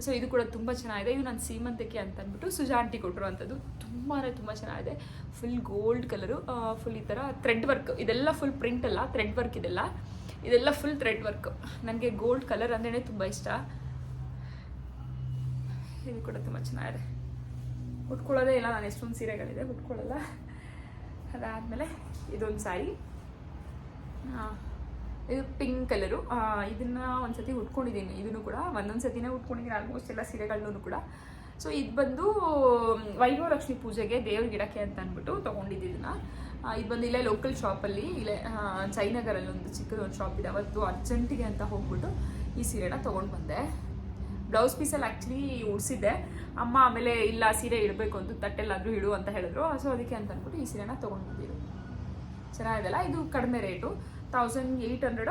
ಸೊ ಇದು ಕೂಡ ತುಂಬ ಚೆನ್ನಾಗಿದೆ. ಇದು ನಾನು ಸೀಮಂತಕ್ಕೆ ಅಂತ ಅಂದ್ಬಿಟ್ಟು ಸುಜಾಂಟಿ ಕೊಟ್ಟಿರುವಂಥದ್ದು. ತುಂಬಾ ತುಂಬ ಚೆನ್ನಾಗಿದೆ. ಫುಲ್ ಗೋಲ್ಡ್ ಕಲರು ಫುಲ್ ಈ ಥರ ಥ್ರೆಡ್ ವರ್ಕ್ ಇದೆಲ್ಲ ಫುಲ್ ಪ್ರಿಂಟ್ ಅಲ್ಲ ಥ್ರೆಡ್ ವರ್ಕ್ ಇದೆಲ್ಲ. ಇದೆಲ್ಲ ಫುಲ್ ಥ್ರೆಡ್ ವರ್ಕ್ ನನಗೆ ಗೋಲ್ಡ್ ಕಲರ್ ಅಂದ್ರೇ ತುಂಬ ಇಷ್ಟ. ಇದು ಕೂಡ ತುಂಬ ಚೆನ್ನಾಗಿದೆ. ಉಟ್ಕೊಳ್ಳೋದೇ ಇಲ್ಲ, ನಾನು ಎಷ್ಟೊಂದು ಸೀರೆಗಳಿದೆ, ಉಟ್ಕೊಳ್ಳಲ್ಲ. ಅದಾದಮೇಲೆ ಇದೊಂದು ಸ್ಯಾರಿ ಇದು ಪಿಂಕ್ ಕಲರು ಇದನ್ನು ಒಂದ್ಸತಿ ಉಟ್ಕೊಂಡಿದ್ದೀನಿ. ಇದನ್ನು ಕೂಡ ಒಂದೊಂದು ಸತಿನೇ ಉಟ್ಕೊಂಡಿದ್ದೀನಿ ಆಲ್ಮೋಸ್ಟ್ ಎಲ್ಲ ಸೀರೆಗಳನ್ನೂ ಕೂಡ. ಸೊ ಇದು ಬಂದು ವೈಭವಲಕ್ಷ್ಮಿ ಪೂಜೆಗೆ ದೇವ್ರ ಗಿಡಕ್ಕೆ ಅಂತ ಅಂದ್ಬಿಟ್ಟು ತೊಗೊಂಡಿದ್ದು ಇದನ್ನು. ಇದು ಬಂದು ಇಲ್ಲೇ ಲೋಕಲ್ ಶಾಪಲ್ಲಿ ಇಲ್ಲೇ ಜಯನಗರಲ್ಲಿ ಒಂದು ಚಿಕ್ಕದೊಂದು ಶಾಪ್ ಇದೆ. ಅವತ್ತು ಅರ್ಜೆಂಟಿಗೆ ಅಂತ ಹೋಗ್ಬಿಟ್ಟು ಈ ಸೀರೆನ ತೊಗೊಂಡು ಬಂದೆ. ಬ್ಲೌಸ್ ಪೀಸಲ್ಲಿ ಆ್ಯಕ್ಚುಲಿ ಉಡ್ಸಿದ್ದೆ. ಅಮ್ಮ ಆಮೇಲೆ, ಇಲ್ಲ, ಸೀರೆ ಇಡಬೇಕು ಅಂತ ತಟ್ಟೆಲ್ಲಾದರೂ ಇಡು ಅಂತ ಹೇಳಿದ್ರು. ಸೊ ಅದಕ್ಕೆ ಅಂತ ಅಂದ್ಬಿಟ್ಟು ಈ ಸೀರೆನ ತೊಗೊಂಡು ಬಂದಿದ್ದು ಚೆನ್ನಾಗಿದೆಲ್ಲ ಇದು ಕಡಿಮೆ rate thousand eight hundred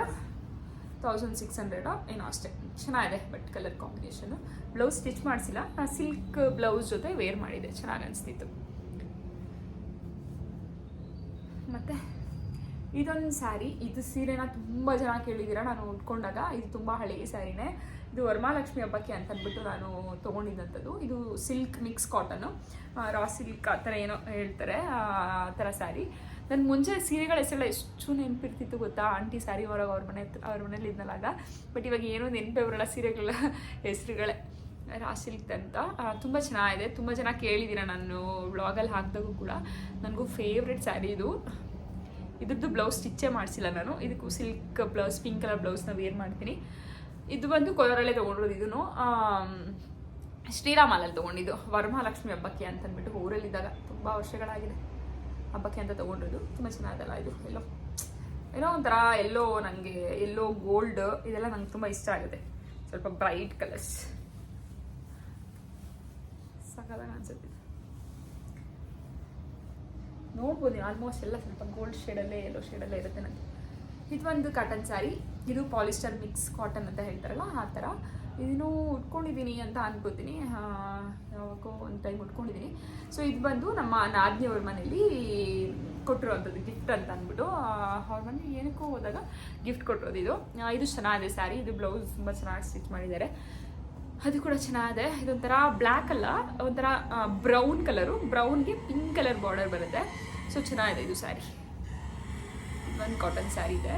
thousand six hundred ಏನೋ ಅಷ್ಟೇ. ಚೆನ್ನಾಗಿದೆ but colour combination blouse stitch ಮಾಡಿಸಿಲ್ಲ. ನಾನು ಸಿಲ್ಕ್ ಬ್ಲೌಸ್ ಜೊತೆ ವೇರ್ ಮಾಡಿದೆ. ಚೆನ್ನಾಗಿ ಅನಿಸ್ತಿತ್ತು. ಮತ್ತು? ಇದೊಂದು ಸ್ಯಾರಿ. ಇದು ಸೀರೆನ ತುಂಬ ಜನ ಕೇಳಿದ್ದೀರಾ ನಾನು ಉಟ್ಕೊಂಡಾಗ. ಇದು ತುಂಬ ಹಳೆಯ ಸ್ಯಾರಿನೇ. ಇದು ವರಮಹಾಲಕ್ಷ್ಮಿ ಹಬ್ಬಕ್ಕೆ ಅಂತ ಅಂದ್ಬಿಟ್ಟು ನಾನು ತೊಗೊಂಡಿದ್ದಂಥದ್ದು. ಇದು silk, mix cotton. Raw silk ಆ ಥರ ಏನೋ ಹೇಳ್ತಾರೆ. ಆ ಥರ ಸ್ಯಾರಿ. ನನ್ನ ಮುಂಚೆ ಸೀರೆಗಳ ಹೆಸರೆಲ್ಲ ಎಷ್ಟು ನೆನಪಿರ್ತಿತ್ತು ಗೊತ್ತಾ? ಆಂಟಿ ಸ್ಯಾರಿ ಹೊರಗೆ ಅವ್ರ ಮನೆ ಅವ್ರ ಮನೇಲಿ ಇದ್ನಲ್ಲಾಗ. ಬಟ್ ಇವಾಗ ಏನೋ ನೆನಪೇ ಬರೋಲ್ಲ ಸೀರೆಗಳ ಹೆಸರುಗಳೇ. ರಾ ಸಿಲ್ಕ್ ಅಂತ. ತುಂಬ ಚೆನ್ನಾಗಿದೆ. ತುಂಬ ಜನ ಕೇಳಿದ್ದೀರ ನಾನು ವ್ಲಾಗಲ್ಲಿ ಹಾಕಿದಾಗೂ ಕೂಡ. ನನಗೂ ಫೇವ್ರೆಟ್ ಸ್ಯಾರಿ ಇದು. ಇದ್ರದ್ದು ಬ್ಲೌಸ್ ಸ್ಟಿಚ್ಚೇ ಮಾಡಿಸಿಲ್ಲ ನಾನು. ಇದಕ್ಕೂ ಸಿಲ್ಕ್ ಬ್ಲೌಸ್ ಪಿಂಕ್ ಕಲರ್ ಬ್ಲೌಸ್ನ ವೇರ್ ಮಾಡ್ತೀನಿ. ಇದು ಬಂದು ಕೊಲರಲ್ಲೇ ತೊಗೊಂಡಿರೋದು ಇದನ್ನು ಶ್ರೀರಾಮಲಲ್ಲಿ ತೊಗೊಂಡಿದ್ದು. ವರಮಹಾಲಕ್ಷ್ಮಿ ಹಬ್ಬಕ್ಕೆ ಅಂತಂದ್ಬಿಟ್ಟು ಊರಲ್ಲಿದ್ದಾಗ ತುಂಬ ವರ್ಷಗಳಾಗಿದೆ. ಹಬ್ಬಕ್ಕೆ ಅಂತ ತೊಗೊಂಡಿರೋದು. ತುಂಬ ಚೆನ್ನಾಗಲ್ಲ ಇದು. ಎಲ್ಲೋ, ಏನೋ ಒಂಥರ ಎಲ್ಲೋ ನನಗೆ ಎಲ್ಲೋ ಗೋಲ್ಡ್ ಇದೆಲ್ಲ ನಂಗೆ ತುಂಬ ಇಷ್ಟ ಆಗುತ್ತೆ. ಸ್ವಲ್ಪ ಬ್ರೈಟ್ ಕಲರ್ಸ್ ಸಕಲಾಗಿ ಅನ್ಸುತ್ತೆ. ನೋಡ್ಬೋದು ಆಲ್ಮೋಸ್ಟ್ ಎಲ್ಲ ಸ್ವಲ್ಪ ಗೋಲ್ಡ್ ಶೇಡಲ್ಲೇ ಎಲ್ಲೋ ಶೇಡಲ್ಲೇ ಇರುತ್ತೆ ನನಗೆ ಇದೊಂದು ಕಾಟನ್ ಸ್ಯಾರಿ ಇದು ಪಾಲಿಸ್ಟರ್ ಮಿಕ್ಸ್ ಕಾಟನ್ ಅಂತ ಹೇಳ್ತಾರಲ್ಲ, ಆ ಥರ ಇದನ್ನು ಉಟ್ಕೊಂಡಿದ್ದೀನಿ ಅಂತ ಅನ್ಕೋತೀನಿ. ಯಾವಾಗೋ ಒಂದು ಟೈಮ್ ಉಟ್ಕೊಂಡಿದ್ದೀನಿ. ಸೊ ಇದು ಬಂದು ನಮ್ಮ ನಾದ್ನಿಯವ್ರ ಮನೇಲಿ ಕೊಟ್ಟಿರೋವಂಥದ್ದು ಗಿಫ್ಟ್ ಅಂತ ಅಂದ್ಬಿಟ್ಟು. ಅವ್ರ ಮನೆ ಏನಕ್ಕೂ ಹೋದಾಗ ಗಿಫ್ಟ್ ಕೊಟ್ಟಿರೋದು ಇದು. ಇದು ಚೆನ್ನಾಗಿದೆ ಸ್ಯಾರಿ ಇದು ಬ್ಲೌಸ್ ತುಂಬ ಚೆನ್ನಾಗಿ ಸ್ಟಿಚ್ ಮಾಡಿದ್ದಾರೆ. ಅದು ಕೂಡ ಚೆನ್ನಾಗಿದೆ. ಇದೊಂಥರ ಬ್ಲ್ಯಾಕ್ ಅಲ್ಲ, ಒಂಥರ ಬ್ರೌನ್ ಕಲರು. ಬ್ರೌನ್ಗೆ ಪಿಂಕ್ ಕಲರ್ ಬಾರ್ಡರ್ ಬರುತ್ತೆ. ಸೊ, ಚೆನ್ನಾಗಿದೆ ಇದು ಸ್ಯಾರಿ. ಒಂದು ಕಾಟನ್ ಸ್ಯಾರಿ ಇದೆ.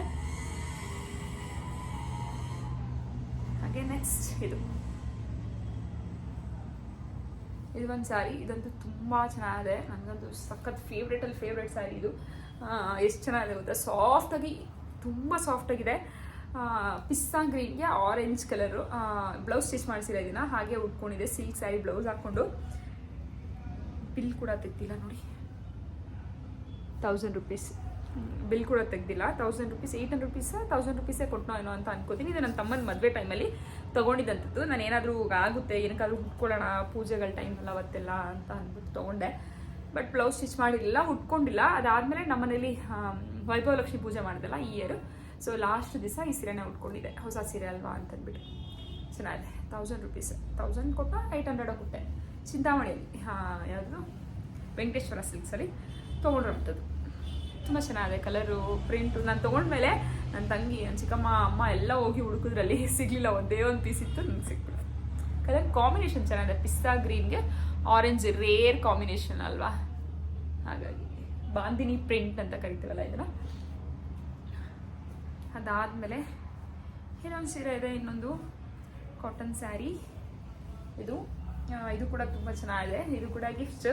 ಹಾಗೆ ನೆಕ್ಸ್ಟ್ ಇದು. ಇದು ಒಂದು ಸ್ಯಾರಿ. ಇದಂತೂ ತುಂಬ ಚೆನ್ನಾಗಿದೆ. ನನಗಂತೂ ಸಖತ್ ಫೇವ್ರೇಟಲ್ಲಿ ಫೇವ್ರೇಟ್ ಸ್ಯಾರಿ ಇದು. ಎಷ್ಟು ಚೆನ್ನಾಗಿದೆ ಗೊತ್ತಾ? ಸಾಫ್ಟಾಗಿ ತುಂಬ ಸಾಫ್ಟಾಗಿದೆ ಪಿಸ್ತಾ ಗ್ರೀನ್ಗೆ ಆರೆಂಜ್ ಕಲರು ಬ್ಲೌಸ್ ಸ್ಟಿಚ್ ಮಾಡಿಸಿರೋ ಇದನ್ನು ಹಾಗೆ ಉಟ್ಕೊಂಡಿದೆ ಸಿಲ್ಕ್ ಸ್ಯಾರಿ ಬ್ಲೌಸ್ ಹಾಕ್ಕೊಂಡು. ಬಿಲ್ ಕೂಡ ತೆಗ್ದಿಲ್ಲ ನೋಡಿ. ತೌಸಂಡ್ ರುಪೀಸ್ ಬಿಲ್ ಕೂಡ ತೆಗ್ದಿಲ್ಲ. Thousand rupees eight hundred rupees thousand ರುಪೀಸೇ ಕೊಟ್ಟನೋ ಏನೋ ಅಂತ ಅನ್ಕೋತೀನಿ. ಇದು ನನ್ನ ತಮ್ಮನ ಮದುವೆ ಟೈಮಲ್ಲಿ ತೊಗೊಂಡಿದ್ದಂಥದ್ದು. ನಾನು ಏನಾದರೂ ಆಗುತ್ತೆ, ಏನಕ್ಕಾದ್ರೂ ಉಟ್ಕೊಳ್ಳೋಣ, ಪೂಜೆಗಳ ಟೈಮಲ್ಲ ಅವತ್ತೆಲ್ಲ ಅಂತ ಅಂದ್ಬಿಟ್ಟು ತೊಗೊಂಡೆ. ಬಟ್ ಬ್ಲೌಸ್ ಸ್ಟಿಚ್ ಮಾಡಿರಲಿಲ್ಲ, ಉಟ್ಕೊಂಡಿಲ್ಲ. ಅದಾದಮೇಲೆ ನಮ್ಮನೇಲಿ ವೈಭವ ಲಕ್ಷ್ಮಿ ಪೂಜೆ ಮಾಡಿದಲ್ಲ ಈ ಇಯರ್ ಸೊ ಲಾಸ್ಟ್ ದಿವಸ ಈ ಸೀರೆನ ಉಟ್ಕೊಂಡಿದ್ದೆ. ಹೊಸ ಸೀರೆ ಅಲ್ವಾ ಅಂತಂದ್ಬಿಟ್ಟು. ಚೆನ್ನಾಗಿದೆ ತೌಸಂಡ್ ರುಪೀಸ್ ತೌಸಂಡ್ ಕೊಟ್ಟ ಏಯ್ಟ್ ಹಂಡ್ರೆಡ್ ಕೊಟ್ಟೆ. ಚಿಂತಾಮಣಿಯಲ್ಲಿ, ಹಾಂ, ಯಾವುದು? ವೆಂಕಟೇಶ್ವರ ಸಿಲ್ಕ್ಸಲ್ಲಿ ತೊಗೊಂಡಿರೋಂಥದ್ದು ತುಂಬ ಚೆನ್ನಾಗಿದೆ ಕಲರು ಪ್ರಿಂಟು ನಾನು ತೊಗೊಂಡ್ಮೇಲೆ ನನ್ನ ತಂಗಿ ನನ್ನ ಚಿಕ್ಕಮ್ಮ, ಅಮ್ಮ ಎಲ್ಲ ಹೋಗಿ ಹುಡುಕಿದ್ರಲ್ಲಿ ಸಿಗಲಿಲ್ಲ. ಒಂದೇ ಒಂದು ಪೀಸ್ ಇತ್ತು ನನಗೆ ಸಿಕ್ಬಿಟ್ಟು ಕಲರ್ ಕಾಂಬಿನೇಷನ್ ಚೆನ್ನಾಗಿದೆ. ಪಿಸ್ತಾ ಗ್ರೀನ್ಗೆ ಆರೆಂಜ್ ರೇರ್ ಕಾಂಬಿನೇಷನ್ ಅಲ್ವಾ? ಹಾಗಾಗಿ, ಬಾಂದಿನಿ ಪ್ರಿಂಟ್ ಅಂತ ಕರಿತೀವಲ್ಲ ಇದನ್ನು. ಅದಾದಮೇಲೆ ಇನ್ನೊಂದು ಸೀರೆ ಇದೆ, ಇನ್ನೊಂದು ಕಾಟನ್ ಸ್ಯಾರಿ ಇದು ಇದು ಕೂಡ ತುಂಬ ಚೆನ್ನಾಗಿದೆ. ಇದು ಕೂಡ ಗಿಫ್ಟ್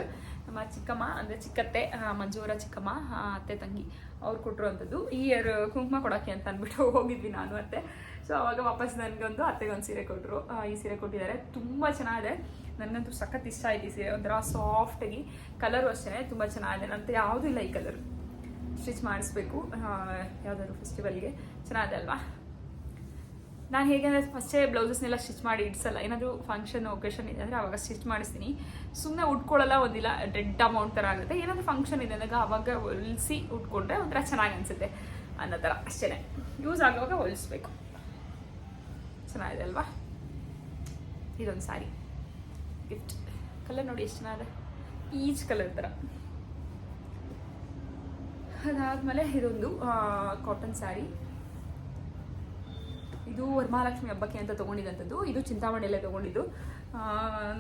ನಮ್ಮ ಚಿಕ್ಕಮ್ಮ, ಅಂದರೆ ಚಿಕ್ಕತ್ತೆ ಮಂಜೂರ ಚಿಕ್ಕಮ್ಮ ಅತ್ತೆ ತಂಗಿ ಅವ್ರು ಕೊಟ್ಟಿರುವಂಥದ್ದು. ಈ ಇಯರ್ ಕುಂಕುಮ ಕೊಡೋಕ್ಕೆ ಅಂತ ಅಂದ್ಬಿಟ್ಟು ಹೋಗಿದ್ವಿ ನಾನು ಅತ್ತೆ. ಸೊ ಅವಾಗ ವಾಪಸ್ ನನಗೊಂದು ಅತ್ತೆಗೊಂದು ಸೀರೆ ಕೊಟ್ಟರು ಈ ಸೀರೆ ಕೊಟ್ಟಿದ್ದಾರೆ. ತುಂಬ ಚೆನ್ನಾಗಿದೆ. ನನಗಂತೂ ಸಖತ್ ಇಷ್ಟ ಆಯ್ತು ಈ ಸೀರೆ. ಒಂಥರ ಸಾಫ್ಟಾಗಿ ಕಲರು ಅಷ್ಟೇ ತುಂಬ ಚೆನ್ನಾಗಿದೆ. ನಂತರ ಯಾವುದೂ ಇಲ್ಲ ಈ ಕಲರು ಸ್ಟಿಚ್ ಮಾಡಿಸ್ಬೇಕು. ಯಾವುದಾದ್ರು ಫೆಸ್ಟಿವಲ್ಗೆ ಚೆನ್ನಾಗಿದೆ ಅಲ್ವಾ ನಾನು ಹೇಗೆ ಅಂದರೆ ಫಸ್ಟೇ ಬ್ಲೌಸಸ್ನೆಲ್ಲ ಸ್ಟಿಚ್ ಮಾಡಿ ಇಡ್ಸಲ್ಲ. ಏನಾದರೂ ಫಂಕ್ಷನ್ ಒಕೇಶನ್ ಇದೆ ಅಂದರೆ ಅವಾಗ ಸ್ಟಿಚ್ ಮಾಡಿಸ್ತೀನಿ. ಸುಮ್ಮನೆ ಉಟ್ಕೊಳ್ಳಲ್ಲ, ಒಂದಿಲ್ಲ ಡೆಡ್ ಅಮೌಂಟ್ ಥರ ಆಗುತ್ತೆ. ಏನಾದರೂ ಫಂಕ್ಷನ್ ಇದೆ ಅಂದಾಗ ಅವಾಗ ಹೊಲಿಸಿ ಉಟ್ಕೊಂಡ್ರೆ ಒಂಥರ ಚೆನ್ನಾಗಿ ಅನಿಸುತ್ತೆ. ಅನ್ನೋ ಥರ ಅಷ್ಟೇ ಯೂಸ್ ಆಗುವಾಗ ಹೊಲಿಸ್ಬೇಕು. ಚೆನ್ನಾಗಿದೆ ಅಲ್ವಾ? ಇದೊಂದು ಸಾರಿ ಗಿಫ್ಟ್ ಕಲರ್ ನೋಡಿ ಎಷ್ಟು ಚೆನ್ನಾಗಿದೆ. ಈಚ್ ಕಲರ್ ಥರ ಅದಾದಮೇಲೆ ಇದೊಂದು ಕಾಟನ್ ಸ್ಯಾರಿ ಇದು ವರಮಹಾಲಕ್ಷ್ಮಿ ಹಬ್ಬಕ್ಕೆ ಅಂತ ತೊಗೊಂಡಿದ್ದಂಥದ್ದು ಇದು ಚಿಂತಾಮಣಿಯಲ್ಲೇ ತೊಗೊಂಡಿದ್ದು.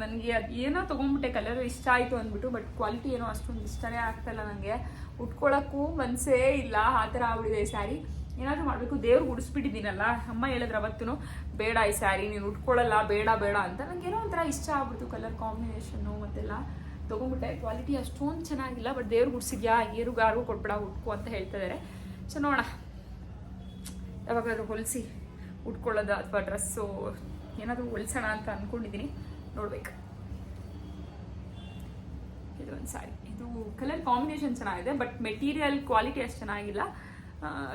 ನನಗೆ ಅದು ಏನೋ ತೊಗೊಂಡ್ಬಿಟ್ಟೆ ಕಲರ್ ಇಷ್ಟ ಆಯಿತು ಅಂದ್ಬಿಟ್ಟು ಬಟ್ ಕ್ವಾಲಿಟಿ ಏನೋ ಅಷ್ಟೊಂದು ಇಷ್ಟನೇ ಆಗ್ತಾಯಿಲ್ಲ ನನಗೆ ಉಟ್ಕೊಳ್ಳೋಕ್ಕೂ ಮನಸ್ಸೇ ಇಲ್ಲ, ಆ ಥರ ಆಗ್ಬಿಟ್ಟಿದೆ ಈ ಸ್ಯಾರಿ ಏನಾದರೂ ಮಾಡಬೇಕು, ದೇವ್ರಿಗೆ ಉಡಿಸ್ಬಿಟ್ಟಿದ್ದೀನಲ್ಲ, ಅಮ್ಮ ಹೇಳಿದ್ರೆ ಅವತ್ತೂ ಬೇಡ ಈ ಸ್ಯಾರಿ ನೀನು ಉಟ್ಕೊಳ್ಳಲ್ಲ ಬೇಡ ಬೇಡ ಅಂತ. ನನಗೇನೋ ಒಂಥರ ಇಷ್ಟ ಆಗ್ಬಿಡ್ತು ಕಲರ್ ಕಾಂಬಿನೇಷನ್ನು ಮತ್ತೆಲ್ಲ. ತೊಗೊಂಡ್ಬಿಟ್ಟೆ. ಕ್ವಾಲಿಟಿ ಅಷ್ಟೊಂದು ಚೆನ್ನಾಗಿಲ್ಲ ಬಟ್ ದೇವ್ರಿಗೆ ಏರು ಗಾರು ಕೊಟ್ಬಿಡ, ಉಟ್ಕೊ ಅಂತ ಹೇಳ್ತಾ ಇದ್ದಾರೆ ಸೊ ನೋಡೋಣ. ಯಾವಾಗಾದ್ರೂ ಹೊಲಿಸಿ ಉಟ್ಕೊಳ್ಳೋದು ಅಥವಾ ಡ್ರೆಸ್ಸು ಏನಾದರೂ ಹೊಲ್ಸೋಣ ಅಂತ ಅಂದ್ಕೊಂಡಿದ್ದೀನಿ ನೋಡ್ಬೇಕು. ಇದು ಒಂದು ಸಾರಿ. ಇದು ಕಲರ್ ಕಾಂಬಿನೇಷನ್ ಚೆನ್ನಾಗಿದೆ ಬಟ್ ಮೆಟೀರಿಯಲ್ ಕ್ವಾಲಿಟಿ ಅಷ್ಟು ಚೆನ್ನಾಗಿಲ್ಲ.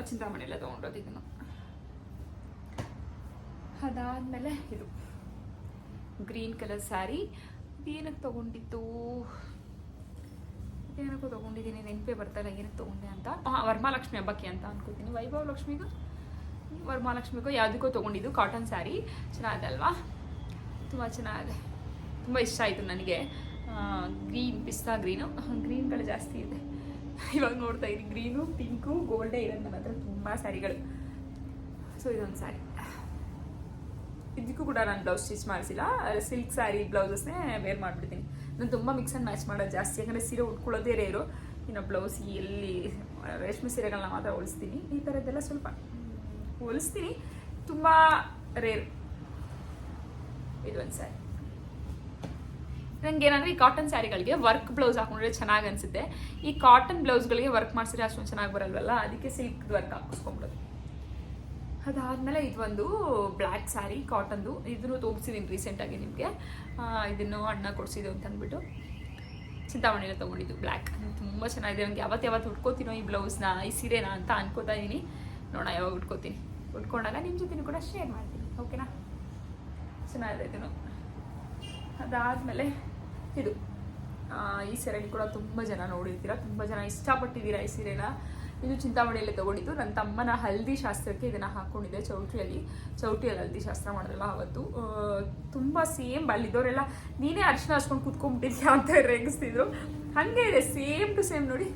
ಚಿಂತಾಮಣಿಯಲ್ಲೇ ತೊಗೊಂಡೋದು ಇದನ್ನು. ಅದಾದಮೇಲೆ ಇದು. ಗ್ರೀನ್ ಕಲರ್ ಸ್ಯಾರಿ ಏನಕ್ಕೆ ತೊಗೊಂಡಿದ್ದು? ಏನಕ್ಕೂ ತೊಗೊಂಡಿದ್ದೀನಿ, ನೆನಪೇ ಬರ್ತಾಯಿಲ್ಲ ಏನಕ್ಕೆ ತೊಗೊಂಡೆ ಅಂತ. ಹಾಂ ಹಬ್ಬಕ್ಕೆ ಅಂತ ಅನ್ಕೋತೀನಿ. ವೈಭವ ಲಕ್ಷ್ಮಿಗೂ ವರಮಹಾಲಕ್ಷ್ಮಿಗೂ ಯಾವುದಕ್ಕೂ ತೊಗೊಂಡಿದ್ದು ಕಾಟನ್ ಸ್ಯಾರಿ ಚೆನ್ನಾಗಿದೆ ಅಲ್ವಾ? ತುಂಬ ಚೆನ್ನಾಗಿದೆ. ತುಂಬ ಇಷ್ಟ ಆಯಿತು ನನಗೆ. ಗ್ರೀನ್ ಪಿಸ್ತಾ ಗ್ರೀನು ಗ್ರೀನ್ಗಳು ಜಾಸ್ತಿ ಇದೆ. ಇವಾಗ ನೋಡ್ತಾ ಇದ್ದೀನಿ. ಗ್ರೀನು ಪಿಂಕು ಗೋಲ್ಡೇ ಇರೋದು ನನ್ನ ಹತ್ರ ತುಂಬ ಸ್ಯಾರಿಗಳು ಸೊ ಇದೊಂದು ಸ್ಯಾರಿ ಇದಕ್ಕೂ ಕೂಡ ನಾನು ಬ್ಲೌಸ್ ಸ್ಟಿಚ್ ಮಾಡಿಸಿಲ್ಲ. ಸಿಲ್ಕ್ ಸ್ಯಾರಿ ಬ್ಲೌಸಸ್ನೇ ವೇರ್ ಮಾಡಿಬಿಡ್ತೀನಿ. ನಾನು ತುಂಬ ಮಿಕ್ಸ್ ಆ್ಯಂಡ್ ಮ್ಯಾಚ್ ಮಾಡೋದು ಜಾಸ್ತಿ. ಯಾಕಂದರೆ ಸೀರೆ ಉಟ್ಕೊಳ್ಳೋದೇ ರೇರು ಇನ್ನು ಬ್ಲೌಸ್ ಎಲ್ಲಿ, ರೇಷ್ಮೆ ಸೀರೆಗಳನ್ನ ಮಾತ್ರ ಹೊಲಿಸ್ತೀನಿ. ಈ ಥರದ್ದೆಲ್ಲ ಸ್ವಲ್ಪ ಹೊಲಿಸ್ತೀನಿ. ತುಂಬ ರೇರ್ ಇದೊಂದು ಸ್ಯಾರಿ ನನಗೆ ಏನಂದರೆ ಈ ಕಾಟನ್ ಸ್ಯಾರಿಗಳಿಗೆ ವರ್ಕ್ ಬ್ಲೌಸ್ ಹಾಕೊಂಡ್ರೆ ಚೆನ್ನಾಗಿ ಅನಿಸುತ್ತೆ. ಈ ಕಾಟನ್ ಬ್ಲೌಸ್ಗಳಿಗೆ ವರ್ಕ್ ಮಾಡಿಸಿದ್ರೆ ಅಷ್ಟೊಂದು ಚೆನ್ನಾಗಿ ಬರಲ್ವಲ್ಲ? ಅದಕ್ಕೆ ಸಿಲ್ಕ್ ವರ್ಕ್ ಹಾಕಿಸ್ಕೊಂಬಿಡೋದು ಅದಾದಮೇಲೆ ಇದೊಂದು ಬ್ಲ್ಯಾಕ್ ಸ್ಯಾರಿ, ಕಾಟನ್ದು ಇದನ್ನು ತೋರಿಸಿದ್ದೀನಿ ರೀಸೆಂಟಾಗಿ ನಿಮಗೆ. ಇದನ್ನು ಅಣ್ಣ ಕೊಡಿಸಿದ್ದು ಅಂತ ಅಂದ್ಬಿಟ್ಟು ಚಿಂತಾಮಣಿಯಲ್ಲಿ ತೊಗೊಂಡಿದ್ದು ಬ್ಲ್ಯಾಕ್. ತುಂಬ ಚೆನ್ನಾಗಿದೆ. ನನಗೆ ಯಾವತ್ತು ಯಾವತ್ತು ಉಟ್ಕೋತೀನೋ ಈ ಬ್ಲೌಸ್ನ, ಈ ಸೀರೆನ ಅಂತ ಅನ್ಕೋತಾ ಇದ್ದೀನಿ ನೋಡೋಣ, ಯಾವಾಗ ಉಟ್ಕೋತೀನಿ. ಉಟ್ಕೊಂಡಾಗ ನಿಮ್ಮ ಜೊತೆ ಕೂಡ ಶೇರ್ ಮಾಡ್ತೀನಿ. ಓಕೆನಾ ಚೆನ್ನಾಗಿದೆ ಇದನ್ನು. ಅದಾದಮೇಲೆ ಇದು. ಈ ಸೀರೆಲಿ ಕೂಡ ತುಂಬ ಜನ ನೋಡಿರ್ತೀರ? ತುಂಬ ಜನ ಇಷ್ಟಪಟ್ಟಿದ್ದೀರಾ ಈ ಸೀರೆನ? ಇದು ಚಿಂತಾಮಣಿಯಲ್ಲಿ ತಗೊಂಡಿದ್ದು. ನನ್ನ ತಮ್ಮನ ಹಲ್ದಿ ಶಾಸ್ತ್ರಕ್ಕೆ ಇದನ್ನು ಹಾಕ್ಕೊಂಡಿದ್ದೆ ಚೌಟ್ರಿಯಲ್ಲಿ ಚೌಟ್ರಿಯಲ್ಲಿ ಹಲ್ದಿ ಶಾಸ್ತ್ರ ಮಾಡಿದ್ರಲ್ಲ ಅವತ್ತು. ತುಂಬ ಸೇಮ್ ಅಲ್ಲಿದ್ದವರೆಲ್ಲ ನೀನೇ ಅರ್ಶಿನ ಹಚ್ಕೊಂಡು ಕುತ್ಕೊಂಡ್ಬಿಟ್ಟಿದ್ಯಾ ಅಂತ ರೇಗಿಸ್ತಿದ್ರು. ಹಾಗೆ ಇದೆ, ಸೇಮ್ ಟು ಸೇಮ್ ನೋಡಿ.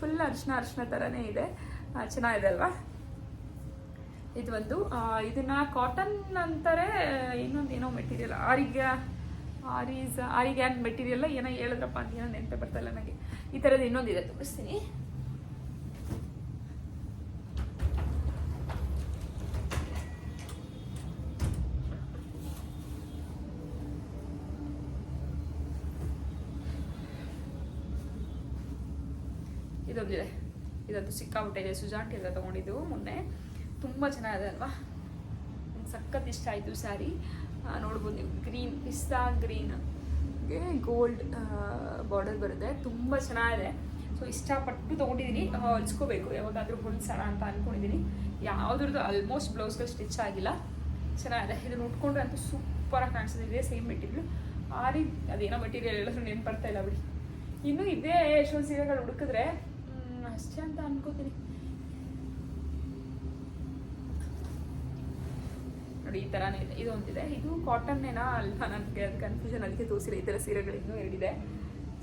ಫುಲ್ ಅರ್ಶಿನ, ಅರ್ಶನ ಥರನೇ ಇದೆ. ಚೆನ್ನಾಗಿದೆ ಅಲ್ವಾ? ಇದು ಒಂದು ಇದನ್ನ ಕಾಟನ್ ಅಂತಾರೆ, ಇನ್ನೊಂದು ಏನೋ ಮೆಟೀರಿಯಲ್ ಆರಿಗೆ ಆರೀಸ್ ಆರಿಗ್ಯಾನ್ ಮೆಟೀರಿಯಲ್ ಏನೋ ಹೇಳಿದ್ರಪ್ಪ ಅಂತ ಏನೋ ನೆನಪೇ ಇಲ್ಲ ನನಗೆ. ಈ ಥರದ್ದು ಇನ್ನೊಂದಿದೆ ತೋರಿಸ್ತೀನಿ. ಇದೊಂದಿದೆ ಇದಂತೂ ಸಿಕ್ಕಾಬಿಟ್ಟೆ ಇದೆ. ಸುಜಾಂಟಿ ಎಲ್ಲ ತೊಗೊಂಡಿದ್ದು ಮೊನ್ನೆ. ತುಂಬ ಚೆನ್ನಾಗಿದೆ ಅಲ್ವಾ? ಸಖತ್ ಇಷ್ಟ ಆಯಿತು ಸ್ಯಾರಿ ನೋಡ್ಬೋದು ನೀವು. ಗ್ರೀನ್ ಪಿಸ್ತಾ ಗ್ರೀನ್ಗೆ ಗೋಲ್ಡ್ ಬಾರ್ಡರ್ ಬರುತ್ತೆ. ತುಂಬ ಚೆನ್ನಾಗಿದೆ. ಸೊ ಇಷ್ಟಪಟ್ಟು ತೊಗೊಂಡಿದ್ದೀನಿ. ಹೊಲಿಸ್ಕೋಬೇಕು. ಯಾವಾಗಾದರೂ ಹೊಲಿಸೋಣ ಅಂತ ಅಂದ್ಕೊಂಡಿದ್ದೀನಿ ಯಾವುದ್ರದ್ದು ಆಲ್ಮೋಸ್ಟ್ ಬ್ಲೌಸ್ಗಳು ಸ್ಟಿಚ್ ಆಗಿಲ್ಲ. ಚೆನ್ನಾಗಿದೆ. ಇದನ್ನು ಉಟ್ಕೊಂಡ್ರೆ ಅಂತೂ ಸೂಪರಾಗಿ ಕಾಣಿಸ್ತದೆ ಇದೇ ಸೇಮ್ ಮೆಟೀರಿಯಲ್ ಆ ರೀತಿ ಅದೇನೋ ಮೆಟೀರಿಯಲ್ ಎಲ್ಲರೂ ನೆನ್ಪು ಇಲ್ಲ ಬಿಡಿ. ಇನ್ನು ಇದೇ ಎಷ್ಟೊಂದು ಸೀರೆಗಳು ಹುಡುಕಿದ್ರೆ ಅಷ್ಟೇ ಅಂತ ಅನ್ಕೋತೀನಿ. ನೋಡಿ, ಈ ಥರನೇ ಇದೆ. ಒಂದಿದೆ. ಇದು ಕಾಟನ್ನೇನಾ ಅಲ್ವಾ? ನನಗೆ ಅದು ಕನ್ಫ್ಯೂಷನ್ ಅದಕ್ಕೆ ತೋರಿಸಿಲ್ಲ. ಈ ಥರ ಸೀರೆಗಳು ಇನ್ನೂ ಎರಡಿದೆ.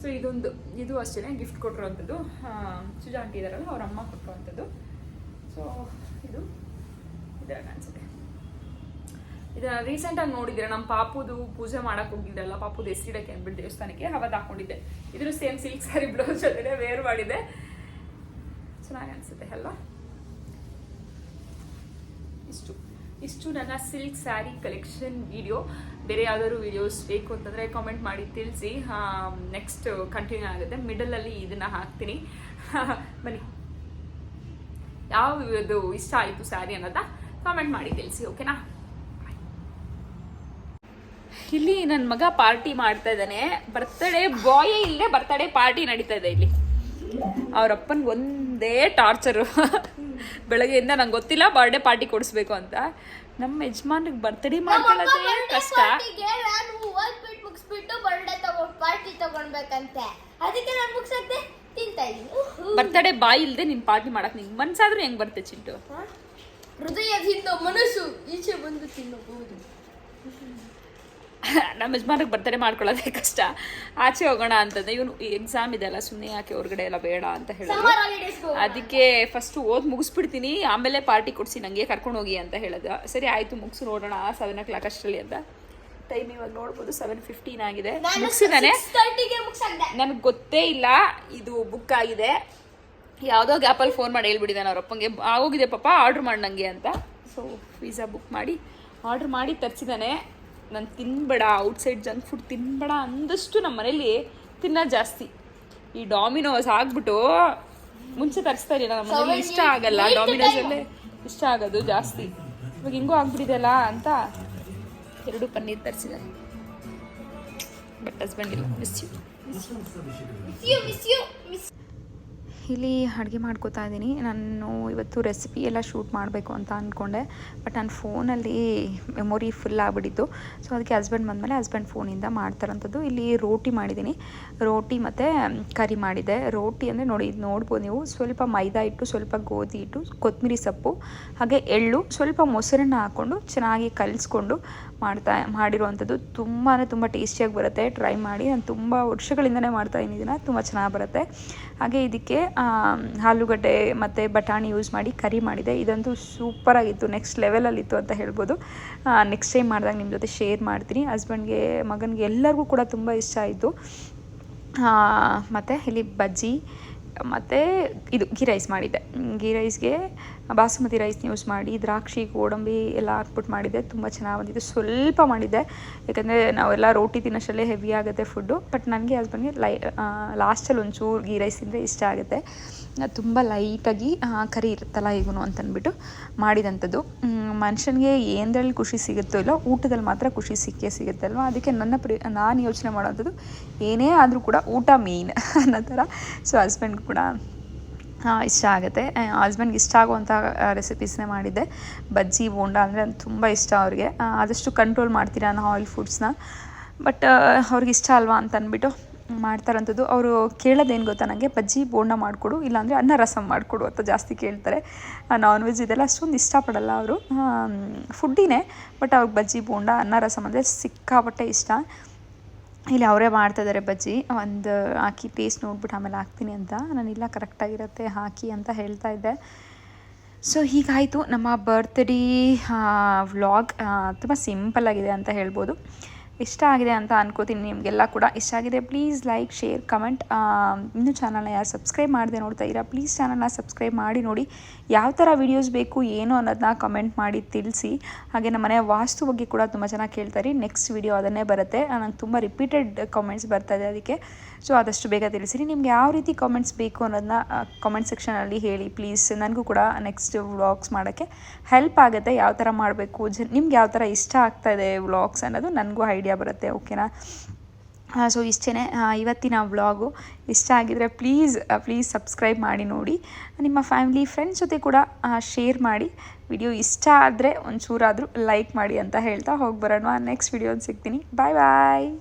ಸೊ ಇದೊಂದು, ಇದು ಅಷ್ಟೇ ಗಿಫ್ಟ್ ಕೊಟ್ಟಿರೋವಂಥದ್ದು. ಸುಜಾಂಟಿ ಇದಾರಲ್ಲ, ಅವ್ರ ಅಮ್ಮ ಕೊಟ್ಟಿರುವಂಥದ್ದು. ಸೊ ಇದು ಇದರ ಅನಿಸುತ್ತೆ ಇದನ್ನ ರೀಸೆಂಟಾಗಿ ನೋಡಿದ್ರೆ ನಮ್ಮ ಪಾಪುದು ಪೂಜೆ ಮಾಡಕ್ಕೆ ಹೋಗಿದ್ರಲ್ಲ, ಪಾಪುದು ಹೆಸರಿಡಕ್ಕೆ ಅಂದ್ಬಿಟ್ಟು ದೇವಸ್ಥಾನಕ್ಕೆ ಅವತ್ತು ಹಾಕೊಂಡಿದ್ದೆ. ಇದ್ರ ಸೇಮ್ ಸಿಲ್ಕ್ ಸ್ಯಾರಿ ಬ್ಲೌಸ್ ಜೊತೆ ವೇರ್ ಮಾಡಿದೆ ಚೆನ್ನಾಗಿ ಅನಿಸುತ್ತೆ ಅಲ್ವಾ ಇಷ್ಟು ಇಷ್ಟು ನನ್ನ ಸಿಲ್ಕ್ ಸ್ಯಾರಿ ಕಲೆಕ್ಷನ್ ವಿಡಿಯೋ ಬೇರೆ ಯಾವ್ದಾದ್ರು ವಿಡಿಯೋಸ್ ಬೇಕು ಅಂತಂದರೆ ಕಾಮೆಂಟ್ ಮಾಡಿ ತಿಳಿಸಿ. ನೆಕ್ಸ್ಟ್ ಕಂಟಿನ್ಯೂ ಆಗುತ್ತೆ. ಮಿಡಲಲ್ಲಿ ಇದನ್ನು ಹಾಕ್ತೀನಿ. ಬನ್ನಿ. ಯಾವ ಇಷ್ಟ ಆಯಿತು ಸ್ಯಾರಿ ಅನ್ನೋದ ಕಾಮೆಂಟ್ ಮಾಡಿ ತಿಳಿಸಿ ಓಕೆನಾ ಇಲ್ಲಿ ನನ್ನ ಮಗ ಪಾರ್ಟಿ ಮಾಡ್ತಾ ಇದ್ದಾನೆ. ಬರ್ತ್ಡೇ ಬಾಯೇ ಇಲ್ಲದೆ ಬರ್ತ್ಡೇ ಪಾರ್ಟಿ ನಡೀತಾ ಇದೆ ಇಲ್ಲಿ. ಅವ್ರಪ್ಪನ್ಗೆ ಒಂದೇ ಟಾರ್ಚರು ಬೆಳಗ್ಗೆಯಿಂದ ನಂಗೆ ಗೊತ್ತಿಲ್ಲ ಬರ್ಡೇ ಪಾರ್ಟಿ ಕೊಡಿಸ್ಬೇಕು ಅಂತ. ನಮ್ಮ ಯಜಮಾನ್ರಿಗೆ ಬರ್ತಡೇ ಮಾಡ್ಕೊಳ್ಳೋದೇ ಕಷ್ಟ. ಪಾರ್ಟಿಗೆ ನಾನು ಓದ್ಬಿಟ್ಟು ಮುಗಿಸ್ಬಿಟ್ಟು ಬರ್ಡೇ ತಗೊಂಡ್ ಪಾರ್ಟಿ ತಗೊಂಡ್ಬೇಕಂತೆ. ಅದಕ್ಕೆ ನಾನು ಮುಗ್ಸತ್ತೆ ತಿಂತಾ ಇದ್ದೀನಿ ಬರ್ತಡೇ ಬಾಯಿ ಇಲ್ಲದೆ ನಿಮ್ಮ ಪಾರ್ಟಿ ಮಾಡಕ್ ನಿಂಗೆ ಮನ್ಸಾದ್ರೂ ಹೆಂಗ್ ಬರುತ್ತೆ ಚಿಂಟು? ಹೃದಯದಿಂದ ಮನಸ್ಸು ಈಚೆ ಬಂದು ತಿನ್ನಬಹುದು. ನಮ್ಮ ಯಜಮಾನ್ರಿಗೆ ಬರ್ತಡೇ ಮಾಡ್ಕೊಳ್ಳೋದೇ ಕಷ್ಟ. ಆಚೆ ಹೋಗೋಣ ಅಂತಂದ್ರೆ ಇವನು ಎಕ್ಸಾಮ್ ಇದೆ ಅಲ್ಲ ಸುಮ್ಮನೆ ಯಾಕೆ ಹೊರಗಡೆ ಎಲ್ಲ ಬೇಡ ಅಂತ ಹೇಳಿದ್ರು. ಅದಕ್ಕೆ ಫಸ್ಟ್ ಓದ್ ಮುಗಿಸ್ಬಿಡ್ತೀನಿ ಆಮೇಲೆ ಪಾರ್ಟಿ ಕೊಡಿಸಿ ನನಗೆ ಕರ್ಕೊಂಡು ಹೋಗಿ ಅಂತ ಹೇಳಿದ ಸರಿ ಆಯ್ತು ಮುಗಿಸು ನೋಡೋಣ ಸೆವೆನ್ ಓ ಕ್ಲಾಕ್ ಅಷ್ಟರಲ್ಲಿ ಅಂತ. ಟೈಮ್ ಇವಾಗ ನೋಡ್ಬೋದು ಸೆವೆನ್ ಫಿಫ್ಟೀನ್ ಆಗಿದೆ. ಮುಗಿಸಿದಾನೆ ನನಗೆ ಗೊತ್ತೇ ಇಲ್ಲ ಇದು ಬುಕ್ ಆಗಿದೆ. ಯಾವುದೋ ಗ್ಯಾಪಲ್ಲಿ ಫೋನ್ ಮಾಡಿ ಹೇಳ್ಬಿಟ್ಟಿದ್ದಾನೆ ಅವ್ರ ಅಪ್ಪಂಗೆ. ಆಗೋಗಿದೆ ಪಾಪ ಆರ್ಡ್ರ್ ಮಾಡಿ ನನಗೆ ಅಂತ. ಸೊ ವೀಸಾ ಬುಕ್ ಮಾಡಿ ಆರ್ಡ್ರ್ ಮಾಡಿ ತರಿಸಿದ್ದಾನೆ ನಾನು ತಿನ್ಬೇಡ ಔಟ್ಸೈಡ್ ಜಂಕ್ ಫುಡ್ ತಿನ್ನಬೇಡ ಅಂದಷ್ಟು ನಮ್ಮ ಮನೇಲಿ ತಿನ್ನೋದು ಜಾಸ್ತಿ. ಈ ಡಾಮಿನೋಸ್ ಆಗ್ಬಿಟ್ಟು ಮುಂಚೆ ತರಿಸ್ತಾ ಇರಲಿಲ್ಲ ನಮ್ಮ ಮನೇಲಿ ಇಷ್ಟ ಆಗಲ್ಲ ಡಾಮಿನೋಸಲ್ಲೇ ಇಷ್ಟ ಆಗೋದು ಜಾಸ್ತಿ. ಇವಾಗ ಹಿಂಗೂ ಆಗ್ಬಿಟ್ಟಿದೆಯಲ್ಲ ಅಂತ ಎರಡು ಪನ್ನೀರ್ ತರಿಸಿದ್ದಾರೆ ಬಟ್ ಹಸ್ಬೆಂಡ್ ಇಲ್ಲ. Miss you miss you miss you miss ಇಲ್ಲಿ ಅಡುಗೆ ಮಾಡ್ಕೋತಾ ಇದ್ದೀನಿ. ನಾನು ಇವತ್ತು ರೆಸಿಪಿ ಎಲ್ಲ ಶೂಟ್ ಮಾಡಬೇಕು ಅಂತ ಅಂದ್ಕೊಂಡೆ ಬಟ್ ನನ್ನ ಫೋನಲ್ಲಿ ಮೆಮೊರಿ ಫುಲ್ ಆಗಿಬಿಟ್ಟಿತ್ತು. ಸೊ ಅದಕ್ಕೆ ಹಸ್ಬೆಂಡ್ ಬಂದಮೇಲೆ ಹಸ್ಬೆಂಡ್ ಫೋನಿಂದ ಮಾಡ್ತಾರಂಥದ್ದು. ಇಲ್ಲಿ ರೋಟಿ ಮಾಡಿದ್ದೀನಿ. ರೋಟಿ ಮತ್ತು ಕರಿ ಮಾಡಿದೆ ರೋಟಿ ಅಂದರೆ ನೋಡಿ, ಇದು ನೋಡ್ಬೋದು ನೀವು. ಸ್ವಲ್ಪ ಮೈದಾ ಇಟ್ಟು ಸ್ವಲ್ಪ ಗೋಧಿ ಹಿಟ್ಟು ಕೊತ್ತಂಬರಿ ಸೊಪ್ಪು, ಹಾಗೆ ಎಳ್ಳು, ಸ್ವಲ್ಪ ಮೊಸರನ್ನ ಹಾಕ್ಕೊಂಡು ಚೆನ್ನಾಗಿ ಕಲಿಸ್ಕೊಂಡು ಮಾಡ್ತಾ, ಮಾಡಿರುವಂಥದ್ದು ತುಂಬಾ ತುಂಬ ಟೇಸ್ಟಿಯಾಗಿ ಬರುತ್ತೆ. ಟ್ರೈ ಮಾಡಿ. ನಾನು ತುಂಬ ವರ್ಷಗಳಿಂದನೇ ಮಾಡ್ತಾ ಇದ್ದೀನಿ ತುಂಬ ಚೆನ್ನಾಗಿ ಬರುತ್ತೆ. ಹಾಗೆ ಇದಕ್ಕೆ ಆಲೂಗಡ್ಡೆ ಮತ್ತು ಬಟಾಣಿ ಯೂಸ್ ಮಾಡಿ ಕರಿ ಮಾಡಿದೆ. ಇದಂತೂ ಸೂಪರಾಗಿತ್ತು ನೆಕ್ಸ್ಟ್ ಲೆವೆಲಲ್ಲಿತ್ತು ಅಂತ ಹೇಳ್ಬೋದು. ನೆಕ್ಸ್ಟ್ ಟೈಮ್ ಮಾಡಿದಾಗ ನಿಮ್ಮ ಜೊತೆ ಶೇರ್ ಮಾಡ್ತೀನಿ. ಹಸ್ಬೆಂಡ್ಗೆ ಮಗನಿಗೆ ಎಲ್ಲರಿಗೂ ಕೂಡ ತುಂಬ ಇಷ್ಟ ಆಯಿತು. ಮತ್ತು ಇಲ್ಲಿ ಬಜ್ಜಿ ಮತ್ತು ಇದು ಗೀ ರೈಸ್ ಮಾಡಿದ್ದೆ. ಗೀ ರೈಸ್ಗೆ ಬಾಸುಮತಿ ರೈಸ್ನ ಯೂಸ್ ಮಾಡಿ, ದ್ರಾಕ್ಷಿ, ಗೋಡಂಬಿ ಎಲ್ಲ ಹಾಕ್ಬಿಟ್ಟು ಮಾಡಿದ್ದೆ. ತುಂಬ ಚೆನ್ನಾಗಿ ಬಂದಿತ್ತು. ಸ್ವಲ್ಪ ಮಾಡಿದ್ದೆ. ಯಾಕಂದರೆ ನಾವೆಲ್ಲ ರೋಟಿ ತಿನ್ನೋಷ್ಟರಲ್ಲೇ ಹೆವಿ ಆಗುತ್ತೆ ಫುಡ್ಡು ಬಟ್ ನನಗೆ ಹಸ್ಬೆಂಡ್ಗೆ ಲೈ ಲಾಸ್ಟಲ್ಲಿ ಒಂಚೂರು ಗೀ ರೈಸ್ ತಿಂದರೆ ಇಷ್ಟ ಆಗುತ್ತೆ. ತುಂಬ ಲೈಟಾಗಿ ಕರಿ ಇರುತ್ತಲ್ಲ ಈಗೂ ಅಂತಂದ್ಬಿಟ್ಟು ಮಾಡಿದಂಥದ್ದು. ಮನುಷ್ಯನಿಗೆ ಏನರಲ್ಲಿ ಖುಷಿ ಸಿಗುತ್ತೋ ಇಲ್ಲ ಊಟದಲ್ಲಿ ಮಾತ್ರ ಖುಷಿ ಸಿಕ್ಕೇ ಸಿಗುತ್ತೆ ಅಲ್ವಾ ಅದಕ್ಕೆ ನನ್ನ ಪ್ರಿ, ನಾನು ಯೋಚನೆ ಮಾಡೋವಂಥದ್ದು ಏನೇ ಆದರೂ ಕೂಡ ಊಟ ಮೇಯ್ನ್ ಅನ್ನೋ ಥರ. ಸೊ ಹಸ್ಬೆಂಡ್ ಕೂಡ ಇಷ್ಟ ಆಗುತ್ತೆ. ಹಸ್ಬೆಂಡ್ಗೆ ಇಷ್ಟ ಆಗುವಂಥ ರೆಸಿಪೀಸ್ನೇ ಮಾಡಿದ್ದೆ. ಬಜ್ಜಿ, ಬೋಂಡ ಅಂದರೆ ತುಂಬ ಇಷ್ಟ ಅವ್ರಿಗೆ. ಆದಷ್ಟು ಕಂಟ್ರೋಲ್ ಮಾಡ್ತೀರಾ ನಾನು ಆಯಿಲ್ ಫುಡ್ಸ್ನ ಬಟ್ ಅವ್ರಿಗೆ ಇಷ್ಟ ಅಲ್ವಾ ಅಂತ ಅಂದ್ಬಿಟ್ಟು ಮಾಡ್ತಾರಂಥದ್ದು, ಅವರು ಕೇಳೋದೇನು ಗೊತ್ತಾ? ನನಗೆ ಬಜ್ಜಿ ಬೋಂಡ ಮಾಡಿಕೊಡು, ಇಲ್ಲಾಂದರೆ ಅನ್ನ ರಸಂ ಮಾಡಿಕೊಡು ಅಂತ ಜಾಸ್ತಿ ಕೇಳ್ತಾರೆ. ನಾನ್ ವೆಜ್ ಇದೆಲ್ಲ ಅಷ್ಟೊಂದು ಇಷ್ಟಪಡಲ್ಲ ಅವರು. ಫುಡ್ಡಿನೇ ಬಟ್ ಅವ್ರಿಗೆ ಬಜ್ಜಿ ಬೋಂಡ, ಅನ್ನ ರಸಂ ಅಂದರೆ ಸಿಕ್ಕಾಪಟ್ಟೆ ಇಷ್ಟ. ಇಲ್ಲಿ ಅವರೇ ಮಾಡ್ತಾಯಿದ್ದಾರೆ ಬಜ್ಜಿ. ಒಂದು ಹಾಕಿ ಟೇಸ್ಟ್ ನೋಡ್ಬಿಟ್ಟು ಆಮೇಲೆ ಹಾಕ್ತೀನಿ ಅಂತ. ನಾನಿಲ್ಲ ಕರೆಕ್ಟಾಗಿರುತ್ತೆ ಹಾಕಿ ಅಂತ ಹೇಳ್ತಾ ಇದ್ದೆ. ಸೊ ಹೀಗಾಯಿತು ನಮ್ಮ ಬರ್ತ್ಡೇ ವ್ಲಾಗ್ ತುಂಬ ಸಿಂಪಲ್ಲಾಗಿದೆ ಅಂತ ಹೇಳ್ಬೋದು. ಇಷ್ಟ ಆಗಿದೆ ಅಂತ ಅನ್ಕೋತೀನಿ ನಿಮಗೆಲ್ಲ ಕೂಡ ಇಷ್ಟ ಆಗಿದೆ ಪ್ಲೀಸ್ ಲೈಕ್ ಶೇರ್ ಕಮೆಂಟ್ ಇನ್ನೂ ಚಾನಲ್ನ ಯಾರು ಸಬ್ಸ್ಕ್ರೈಬ್ ಮಾಡದೆ ನೋಡ್ತಾ ಇದ್ದೀರಾ ಪ್ಲೀಸ್ ಚಾನಲ್ನ ಸಬ್ಸ್ಕ್ರೈಬ್ ಮಾಡಿ ನೋಡಿ ಯಾವ ಥರ ವೀಡಿಯೋಸ್ ಬೇಕು, ಏನು ಅನ್ನೋದನ್ನ ಕಮೆಂಟ್ ಮಾಡಿ ತಿಳಿಸಿ. ಹಾಗೆ ನಮ್ಮ ಮನೆಯ ವಾಸ್ತು ಬಗ್ಗೆ ಕೂಡ ತುಂಬ ಚೆನ್ನಾಗಿ ಕೇಳ್ತಾರೆ ನೆಕ್ಸ್ಟ್ ವೀಡಿಯೋ ಅದನ್ನೇ ಬರುತ್ತೆ. ನಂಗೆ ತುಂಬ ರಿಪೀಟೆಡ್ ಕಾಮೆಂಟ್ಸ್ ಬರ್ತಾಯಿದೆ ಅದಕ್ಕೆ. ಸೊ ಆದಷ್ಟು ಬೇಗ ತಿಳಿಸಿರಿ. ನಿಮ್ಗೆ ಯಾವ ರೀತಿ ಕಾಮೆಂಟ್ಸ್ ಬೇಕು ಅನ್ನೋದನ್ನ ಕಾಮೆಂಟ್ ಸೆಕ್ಷನಲ್ಲಿ ಹೇಳಿ. ಪ್ಲೀಸ್ ನನಗೂ ಕೂಡ ನೆಕ್ಸ್ಟ್ ವ್ಲಾಗ್ಸ್ ಮಾಡೋಕ್ಕೆ ಹೆಲ್ಪ್ ಆಗುತ್ತೆ. ಯಾವ ಥರ ಮಾಡಬೇಕು, ಜ, ನಿಮ್ಗೆ ಯಾವ ಥರ ಇಷ್ಟ ಆಗ್ತಾ ಇದೆ ವ್ಲಾಗ್ಸ್ ಅನ್ನೋದು ನನಗೂ ಐಡಿಯಾ ಬರುತ್ತೆ ಓಕೆನಾ ಸೊ ಇಷ್ಟೇ ಇವತ್ತಿನ ವ್ಲಾಗು ಇಷ್ಟ ಆಗಿದರೆ ಪ್ಲೀಸ್ ಪ್ಲೀಸ್ ಸಬ್ಸ್ಕ್ರೈಬ್ ಮಾಡಿ ನೋಡಿ. ನಿಮ್ಮ ಫ್ಯಾಮಿಲಿ ಫ್ರೆಂಡ್ಸ್ ಜೊತೆ ಕೂಡ ಶೇರ್ ಮಾಡಿ. ವಿಡಿಯೋ ಇಷ್ಟ ಆದರೆ ಒಂಚೂರಾದರೂ ಲೈಕ್ ಮಾಡಿ ಅಂತ ಹೇಳ್ತಾ ಹೋಗಿ ಬರೋಣ ನೆಕ್ಸ್ಟ್ ವಿಡಿಯೋ ಸಿಗ್ತೀನಿ. ಬಾಯ್ ಬಾಯ್